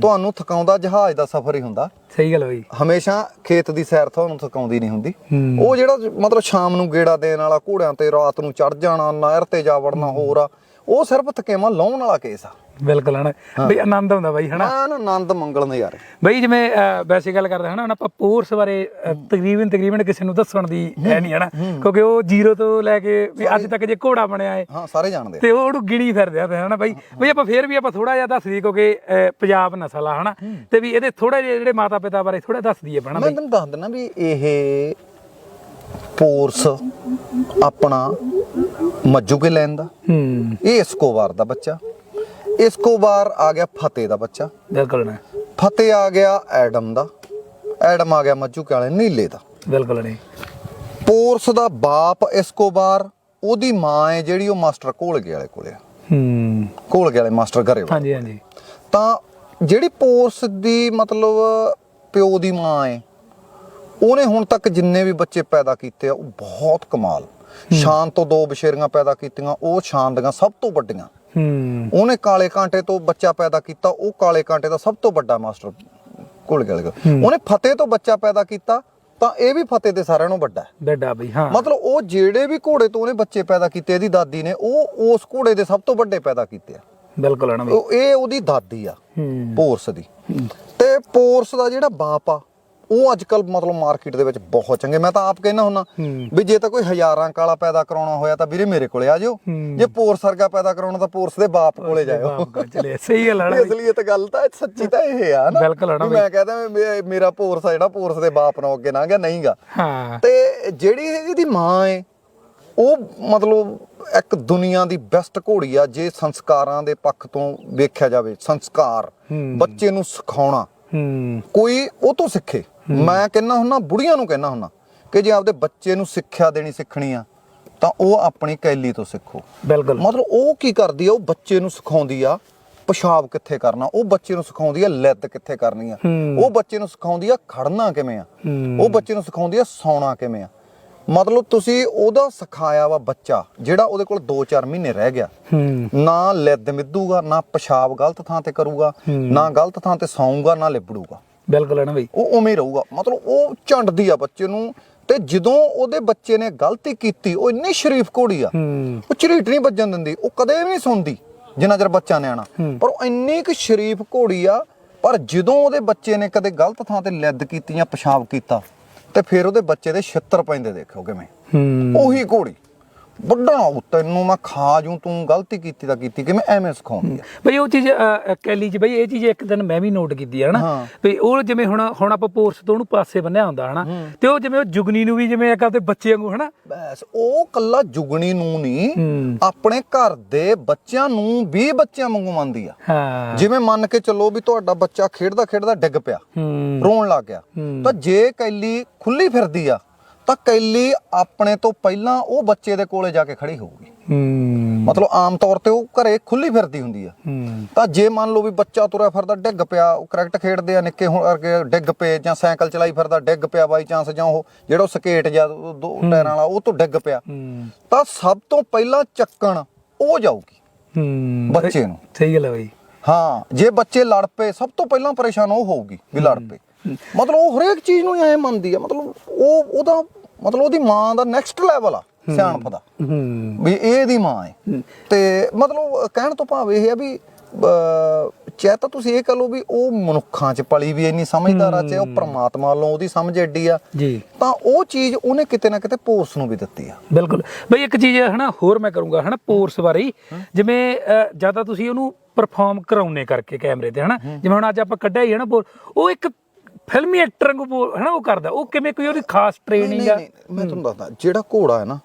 ਤੁਹਾਨੂੰ ਥਕਾਉਂਦਾ ਜਹਾਜ਼ ਦਾ ਸਫ਼ਰ ਹੀ ਹੁੰਦਾ। ਸਹੀ ਗੱਲ ਬਈ। ਹਮੇਸ਼ਾ ਖੇਤ ਦੀ ਸੈਰ ਤੁਹਾਨੂੰ ਥਕਾਉਂਦੀ ਨਹੀਂ ਹੁੰਦੀ। ਉਹ ਜਿਹੜਾ ਮਤਲਬ ਸ਼ਾਮ ਨੂੰ ਗੇੜਾ ਦੇਣ ਵਾਲਾ ਘੋੜਿਆਂ ਤੇ ਰਾਤ ਨੂੰ ਚੜ ਜਾਣਾ ਨਹਿਰ ਤੇ ਜਾ ਵੜਨਾ ਹੋਰ ਆ ਉਹ ਸਿਰਫ ਥਕੇਵਾਂ ਲਾਉਣ ਵਾਲਾ ਕੇਸ ਆ। ਬਿਲਕੁਲ ਹੈ। ਨਾ ਬਈ ਆਨੰਦ ਆਉਂਦਾ ਬਈ ਹਨਾ? ਨਾ ਆਨੰਦ ਮੰਗਲ ਨਜ਼ਾਰੇ ਬਈ ਜਿਵੇਂ ਵੈਸੇ ਗੱਲ ਕਰਦੇ ਹਨਾ ਆਪਾਂ ਪੋਰਸ ਬਾਰੇ ਤਕਰੀਬਨ ਤਕਰੀਬਨ ਕਿਸੇ ਨੂੰ ਦੱਸਣ ਦੀ ਹੈ ਨਹੀਂ ਹਨਾ। ਕਿਉਂਕਿ ਉਹ ਜ਼ੀਰੋ ਤੋਂ ਲੈ ਕੇ ਵੀ ਅੱਜ ਤੱਕ ਜੇ ਘੋੜਾ ਬਣਿਆ ਹੈ ਹਾਂ ਸਾਰੇ ਜਾਣਦੇ ਤੇ ਉਹ ਉਹਨੂੰ ਗਿਣੀ ਫਿਰਦੇ ਆ ਹਨਾ ਬਾਈ। ਬਈ ਆਪਾਂ ਫੇਰ ਵੀ ਆਪਾਂ ਥੋੜਾ ਜਿਹਾ ਦੱਸ ਦਈਏ ਕਿਉਂਕਿ ਪੰਜਾਬ ਨਸਲ ਆ ਹਨਾ। ਤੇ ਵੀ ਇਹਦੇ ਥੋੜਾ ਜਿਹਾ ਜਿਹੜੇ ਮਾਤਾ ਪਿਤਾ ਬਾਰੇ ਥੋੜਾ ਦੱਸ ਦਈਏ ਹਨਾ ਮੈਂ ਤੁਹਾਨੂੰ ਦੱਸ ਦਿੰਦਾ ਵੀ ਇਹ ਪੋਰਸ ਆਪਣਾ ਮੱਜੂ ਕੇ ਲੈਣ ਦਾ। ਹੂੰ ਇਹ ਇਸਕੋਬਾਰ ਦਾ ਬੱਚਾ। ਇਸਕੋਬਾਰ ਆ ਗਿਆ ਫਤਿਹ ਦਾ ਬੱਚਾ। ਬਿਲਕੁਲ ਨਾ ਫਤਿਹ ਆ ਗਿਆ ਐਡਮ ਦਾ। ਐਡਮ ਆ ਗਿਆ ਮੱਜੂ ਕੇ ਵਾਲੇ ਨੀਲੇ ਦਾ। ਬਿਲਕੁਲ ਨਹੀਂ। ਪੋਰਸ ਦਾ ਬਾਪ ਇਸਕੋਬਾਰ ਉਹਦੀ ਮਾਂ ਹੈ ਜਿਹੜੀ ਉਹ ਮਾਸਟਰ ਘੋਲਗੇ ਵਾਲੇ ਕੋਲੇ ਆ। ਹੂੰ। ਘੋਲਗੇ ਵਾਲੇ ਮਾਸਟਰ ਘਰੇ ਹਾਂਜੀ ਹਾਂਜੀ। ਤਾਂ ਜਿਹੜੀ ਪੋਰਸ ਦੀ ਮਤਲਬ ਪਿਓ ਦੀ ਮਾਂ ਹੈ ਉਹਨੇ ਹੁਣ ਤੱਕ ਜਿੰਨੇ ਵੀ ਬੱਚੇ ਪੈਦਾ ਕੀਤੇ ਆ ਉਹ ਬਹੁਤ ਕਮਾਲ। ਸ਼ਾਨ ਤੋਂ ਦੋ ਬਸ਼ੇਰੀਆਂ ਪੈਦਾ ਕੀਤੀਆਂ ਉਹ ਸ਼ਾਨ ਦੀਆਂ ਸਭ ਤੋਂ ਵੱਡੀਆਂ। ਹੂੰ। ਉਹਨੇ ਕਾਲੇ ਕਾਂਟੇ ਤੋਂ ਬੱਚਾ ਪੈਦਾ ਕੀਤਾ ਉਹ ਕਾਲੇ ਕਾਂਟੇ ਦਾ ਸਭ ਤੋਂ ਵੱਡਾ ਮਾਸਟਰ ਕੋਲ ਗਿਆ ਉਹਨੇ ਫਤਿਹ ਤੋਂ ਬੱਚਾ ਪੈਦਾ ਕੀਤਾ ਤਾਂ ਇਹ ਵੀ ਫਤਿਹ ਦੇ ਸਾਰਿਆਂ ਨੂੰ ਵੱਡਾ ਹੈ। ਡੱਡਾ ਬਈ ਹਾਂ। ਮਤਲਬ ਉਹ ਜਿਹੜੇ ਵੀ ਘੋੜੇ ਤੋਂ ਉਹਨੇ ਬੱਚੇ ਪੈਦਾ ਕੀਤੇ ਇਹਦੀ ਦਾਦੀ ਨੇ ਉਹ ਉਸ ਘੋੜੇ ਦੇ ਸਭ ਤੋਂ ਵੱਡੇ ਪੈਦਾ ਕੀਤੇ ਆ। ਬਿਲਕੁਲ ਹੈ ਨਾ ਬਈ। ਉਹ ਇਹ ਉਹਦੀ ਦਾਦੀ ਆ ਹੂੰ। ਪੋਰਸ ਦੀ। ਤੇ ਪੋਰਸ ਦਾ ਜਿਹੜਾ ਬਾਪ ਆ ਉਹ ਅੱਜ ਕੱਲ ਮਤਲਬ ਮਾਰਕੀਟ ਦੇ ਵਿੱਚ ਬਹੁਤ ਚੰਗੇ। ਮੈਂ ਤਾਂ ਆਪ ਕਹਿਣਾ ਹੁੰਨਾ। ਵੀ ਜੇ ਤਾਂ ਕੋਈ ਹਜ਼ਾਰਾਂ ਕਾਲਾ ਪੈਦਾ ਕਰਾਉਣਾ ਹੋਇਆ ਤਾਂ ਵੀਰੇ ਮੇਰੇ ਕੋਲੇ ਆ ਜਾਓ। ਜੇ ਪੋਰਸ ਵਰਗਾ ਪੈਦਾ ਕਰਾਉਣਾ ਤਾਂ ਪੋਰਸ ਦੇ ਬਾਪ ਕੋਲੇ ਜਾਇਓ। ਚਲੇ ਸਹੀ ਗੱਲ ਹੈ ਇਹ ਬਈ ਅਸਲੀਅਤ ਗੱਲ ਤਾਂ ਸੱਚੀ ਤਾਂ ਇਹ ਆ ਨਾ ਬਿਲਕੁਲ ਵੀ ਮੈਂ ਕਹਿੰਦਾ ਮੇਰਾ ਪੋਰਸ ਆ ਜਿਹੜਾ ਪੋਰਸ ਦੇ ਬਾਪ ਨਾਲ ਅੱਗੇ ਨਾ ਗਿਆ ਨਹੀਂਗਾ ਹਾਂ। ਤੇ ਜਿਹੜੀ ਇਹਦੀ ਮਾਂ ਏ ਉਹ ਮਤਲਬ ਇੱਕ ਦੁਨੀਆ ਦੀ ਬੈਸਟ ਘੋੜੀ ਆ ਜੇ ਸੰਸਕਾਰਾਂ ਦੇ ਪੱਖ ਤੋਂ ਵੇਖਿਆ ਜਾਵੇ ਸੰਸਕਾਰ। ਬੱਚੇ ਨੂੰ ਸਿਖਾਉਣਾ। ਹੂੰ। ਕੋਈ ਉਹ ਤੋਂ ਸਿੱਖੇ। ਮੈਂ ਕਹਿੰਦਾ ਹੁੰਨਾ ਬੁੜੀਆਂ ਨੂੰ ਕਹਿੰਦਾ ਹੁੰਨਾ ਕਿ ਜੇ ਆਪਦੇ ਬੱਚੇ ਨੂੰ ਸਿੱਖਿਆ ਦੇਣੀ ਸਿੱਖਣੀ ਆ ਤਾਂ ਉਹ ਆਪਣੀ ਕੈਲੀ ਤੋਂ ਸਿੱਖੋ। ਬਿਲਕੁਲ। ਮਤਲਬ ਉਹ ਕੀ ਕਰਦੀ ਆ ਉਹ ਬੱਚੇ ਨੂੰ ਸਿਖਾਉਂਦੀ ਆ ਪਿਸ਼ਾਬ ਕਿੱਥੇ ਕਰਨਾ ਉਹ ਬੱਚੇ ਨੂੰ ਸਿਖਾਉਂਦੀ ਆ ਲਿੱਦ ਕਿੱਥੇ ਕਰਨੀ ਆ। ਉਹ ਬੱਚੇ ਨੂੰ ਸਿਖਾਉਂਦੀ ਆ ਖੜਨਾ ਕਿਵੇਂ ਆ। ਉਹ ਬੱਚੇ ਨੂੰ ਸਿਖਾਉਂਦੀ ਆ ਸੌਣਾ ਕਿਵੇਂ ਆ? ਮਤਲਬ ਤੁਸੀਂ ਉਹਦਾ ਸਿਖਾਇਆ ਵਾ ਬੱਚਾ ਜਿਹੜਾ ਉਹਦੇ ਕੋਲ 2-4 ਮਹੀਨੇ ਰਹਿ ਗਿਆ। ਨਾ ਲਿੱਦ ਮਿੱਧੂਗਾ ਨਾ ਪਿਸ਼ਾਬ ਗਲਤ ਥਾਂ ਤੇ ਕਰੂਗਾ। ਨਾ ਗਲਤ ਥਾਂ ਤੇ ਸੌਂਗਾ ਨਾ ਲਿਬੜੂਗਾ। ਬਿਲਕੁਲ ਨਾ ਬਈ। ਉਹ ਉਵੇਂ ਹੀ ਰਹੂਗਾ। ਮਤਲਬ ਉਹ ਝੰਡਦੀ ਆ ਬੱਚੇ ਨੂੰ ਤੇ ਜਦੋਂ ਉਹਦੇ ਬੱਚੇ ਨੇ ਗਲਤੀ ਕੀਤੀ ਉਹ ਇੰਨੀ ਸ਼ਰੀਫ ਘੋੜੀ ਆ ਉਹ ਝਰੀਟ ਨਹੀਂ ਵੱਜਣ ਦਿੰਦੀ ਉਹ ਕਦੇ ਵੀ ਨਹੀਂ ਸੁਣਦੀ ਜਿੰਨਾ ਚਿਰ ਬੱਚਾ ਨਿਆਣਾ। ਪਰ ਉਹ ਇੰਨੀ ਕੁ ਸ਼ਰੀਫ ਘੋੜੀ ਆ ਪਰ ਜਦੋਂ ਉਹਦੇ ਬੱਚੇ ਨੇ ਕਦੇ ਗਲਤ ਥਾਂ ਤੇ ਲਿੱਦ ਕੀਤੀ ਜਾਂ ਪਿਸ਼ਾਬ ਕੀਤਾ ਤੇ ਫਿਰ ਉਹਦੇ ਬੱਚੇ ਦੇ ਛਿੱਤਰ ਪੈਂਦੇ ਦੇਖੋ ਕਿਵੇਂ। ਉਹੀ ਘੋੜੀ। ਵੱਡਾ ਉਹ ਤੈਨੂੰ ਮੈਂ ਖਾ ਜੂ ਤੂੰ ਗਲਤੀ ਕੀਤੀ ਤਾਂ ਕੀਤੀ ਕਿਵੇਂ ਐਵੇਂ ਸਿਖਾਉਂਦੀ ਆ? ਬਈ ਉਹ ਚੀਜ਼ ਕੈਲੀ ਚ ਬਈ ਇਹ ਚੀਜ਼ ਇੱਕ ਦਿਨ ਮੈਂ ਵੀ ਨੋਟ ਕੀਤੀ ਹੈ ਹਨਾ? ਹਾਂ। ਵੀ ਉਹ ਜਿਵੇਂ ਹੁਣ ਹੁਣ ਆਪਾਂ ਪੋਰਸ ਤੋਂ ਉਹਨੂੰ ਪਾਸੇ ਬੰਨਿਆ ਹੁੰਦਾ ਹਨਾ? ਤੇ ਉਹ ਜਿਵੇਂ ਉਹ ਜੁਗਨੀ ਨੂੰ ਵੀ ਜਿਵੇਂ ਇੱਕ ਆਪਦੇ ਬੱਚੇ ਵਾਂਗੂ ਹਨਾ? ਬਸ ਉਹ ਕੱਲਾ ਜੁਗਣੀ ਨੂੰ ਨਹੀਂ ਹੂੰ। ਆਪਣੇ ਘਰ ਦੇ ਬੱਚਿਆਂ ਨੂੰ ਵੀ ਬੱਚਿਆਂ ਵਾਂਗੂ ਮੰਨਦੀ ਆ। ਹਾਂ। ਜਿਵੇਂ ਮੰਨ ਕੇ ਚੱਲੋ ਵੀ ਤੁਹਾਡਾ ਬੱਚਾ ਖੇਡਦਾ ਖੇਡਦਾ ਡਿੱਗ ਪਿਆ ਹੂੰ। ਰੋਣ ਲੱਗ ਗਿਆ। ਹੂੰ। ਤਾਂ ਜੇ ਕੈਲੀ ਖੁੱਲੀ ਫਿਰਦੀ ਆ ਤਾਂ ਕੈਲੀ ਆਪਣੇ ਤੋਂ ਪਹਿਲਾਂ ਉਹ ਬੱਚੇ ਦੇ ਕੋਲੇ ਜਾ ਕੇ ਖੜੀ ਹੋਊਗੀ। ਹੂੰ। ਮਤਲਬ ਆਮ ਤੌਰ ਤੇ ਉਹ ਘਰੇ ਖੁੱਲੀ ਫਿਰਦੀ ਹੁੰਦੀ ਆ। ਹੂੰ। ਤਾਂ ਜੇ ਮੰਨ ਲਓ ਵੀ ਬੱਚਾ ਤੁਰਿਆ ਫਿਰਦਾ ਡਿੱਗ ਪਿਆ ਉਹ ਕ੍ਰਿਕਟ ਖੇਡਦੇ ਆ ਨਿੱਕੇ ਹੁਣ ਵਰਗੇ ਡਿੱਗ ਪਏ ਜਾਂ ਸਾਈਕਲ ਚਲਾਈ ਫਿਰਦਾ ਡਿੱਗ ਪਿਆ ਬਾਈ ਚਾਂਸ ਜਾਂ ਉਹ ਜਿਹੜਾ ਉਹ ਸਕੇਟ ਜਾਂ ਉਹ ਦੋ ਟਾਇਰਾਂ ਵਾਲਾ ਉਹ ਤੋਂ ਡਿੱਗ ਪਿਆ। ਹੂੰ। ਤਾਂ ਸਭ ਤੋਂ ਪਹਿਲਾਂ ਚੱਕਣ ਉਹ ਜਾਊਗੀ ਹੂੰ। ਬੱਚੇ ਨੂੰ। ਸਹੀ ਗੱਲ ਹੈ ਬਈ। ਹਾਂ ਜੇ ਬੱਚੇ ਲੜ ਪਏ ਸਭ ਤੋਂ ਪਹਿਲਾਂ ਪਰੇਸ਼ਾਨ ਉਹ ਹੋਊਗੀ ਵੀ ਲੜ ਪਏ। ਮਤਲਬ ਉਹ ਹਰੇਕ ਚੀਜ਼ ਨੂੰ ਐ ਮੰਨਦੀ ਆ। ਮਤਲਬ ਉਹ ਉਹਦਾ ਮਤਲਬ ਉਹਦੀ ਮਾਂ ਦਾ ਨੈਕਸਟ ਲੈਵਲ ਆ ਸਿਆਣਪ ਦਾ। ਹੂੰ। ਵੀ ਇਹ ਇਹਦੀ ਮਾਂ ਹੈ। ਤੇ ਮਤਲਬ ਕਹਿਣ ਤੋਂ ਭਾਵ ਇਹ ਹੈ ਵੀ ਚਾਹੇ ਤਾਂ ਤੁਸੀਂ ਇਹ ਕਹ ਲਓ ਵੀ ਉਹ ਮਨੁੱਖਾਂ 'ਚ ਪਲੀ ਵੀ ਇੰਨੀ ਸਮਝਦਾਰ ਆ ਚਾਹੇ ਉਹ ਪ੍ਰਮਾਤਮਾ ਵੱਲੋਂ ਉਹਦੀ ਸਮਝ ਐਡੀ ਆ। ਜੀ। ਤਾਂ ਉਹ ਚੀਜ਼ ਉਹਨੇ ਕਿਤੇ ਨਾ ਕਿਤੇ ਪੋਰਸ ਨੂੰ ਵੀ ਦਿੱਤੀ ਆ। ਬਿਲਕੁਲ। ਬਈ ਇੱਕ ਚੀਜ਼ ਹਨਾ ਹੋਰ ਮੈਂ ਕਰੂੰਗਾ ਹਨਾ ਪੋਰਸ ਬਾਰੇ। ਹੀ। ਜਿਵੇਂ ਜ਼ਿਆਦਾ ਤੁਸੀਂ ਉਹਨੂੰ ਪਰਫਾਰਮ ਕਰਾਉਣੇ ਕਰਕੇ ਕੈਮਰੇ ਤੇ ਹਨਾ। ਜਿਵੇਂ ਹੁਣ ਅੱਜ ਆਪਾਂ ਕੱਢਿਆ ਹੀ ਹੈ ਨਾ ਉਹ ਇੱਕ ਫਿਲਮੀ ਐਕਟਰ ਨੂੰ ਪੋਰ- ਹਨਾ ਉਹ ਕਰਦਾ। ਉਹ ਕਿਵੇਂ ਕੋਈ ਉਹਦੀ ਖਾਸ ਟ੍ਰੇਨਿੰਗ ਆ? ਮੈਂ ਤੁਹਾਨੂੰ ਦੱਸਦਾ ਜਿਹੜਾ ਘੋੜਾ ਹੈ ਨਾ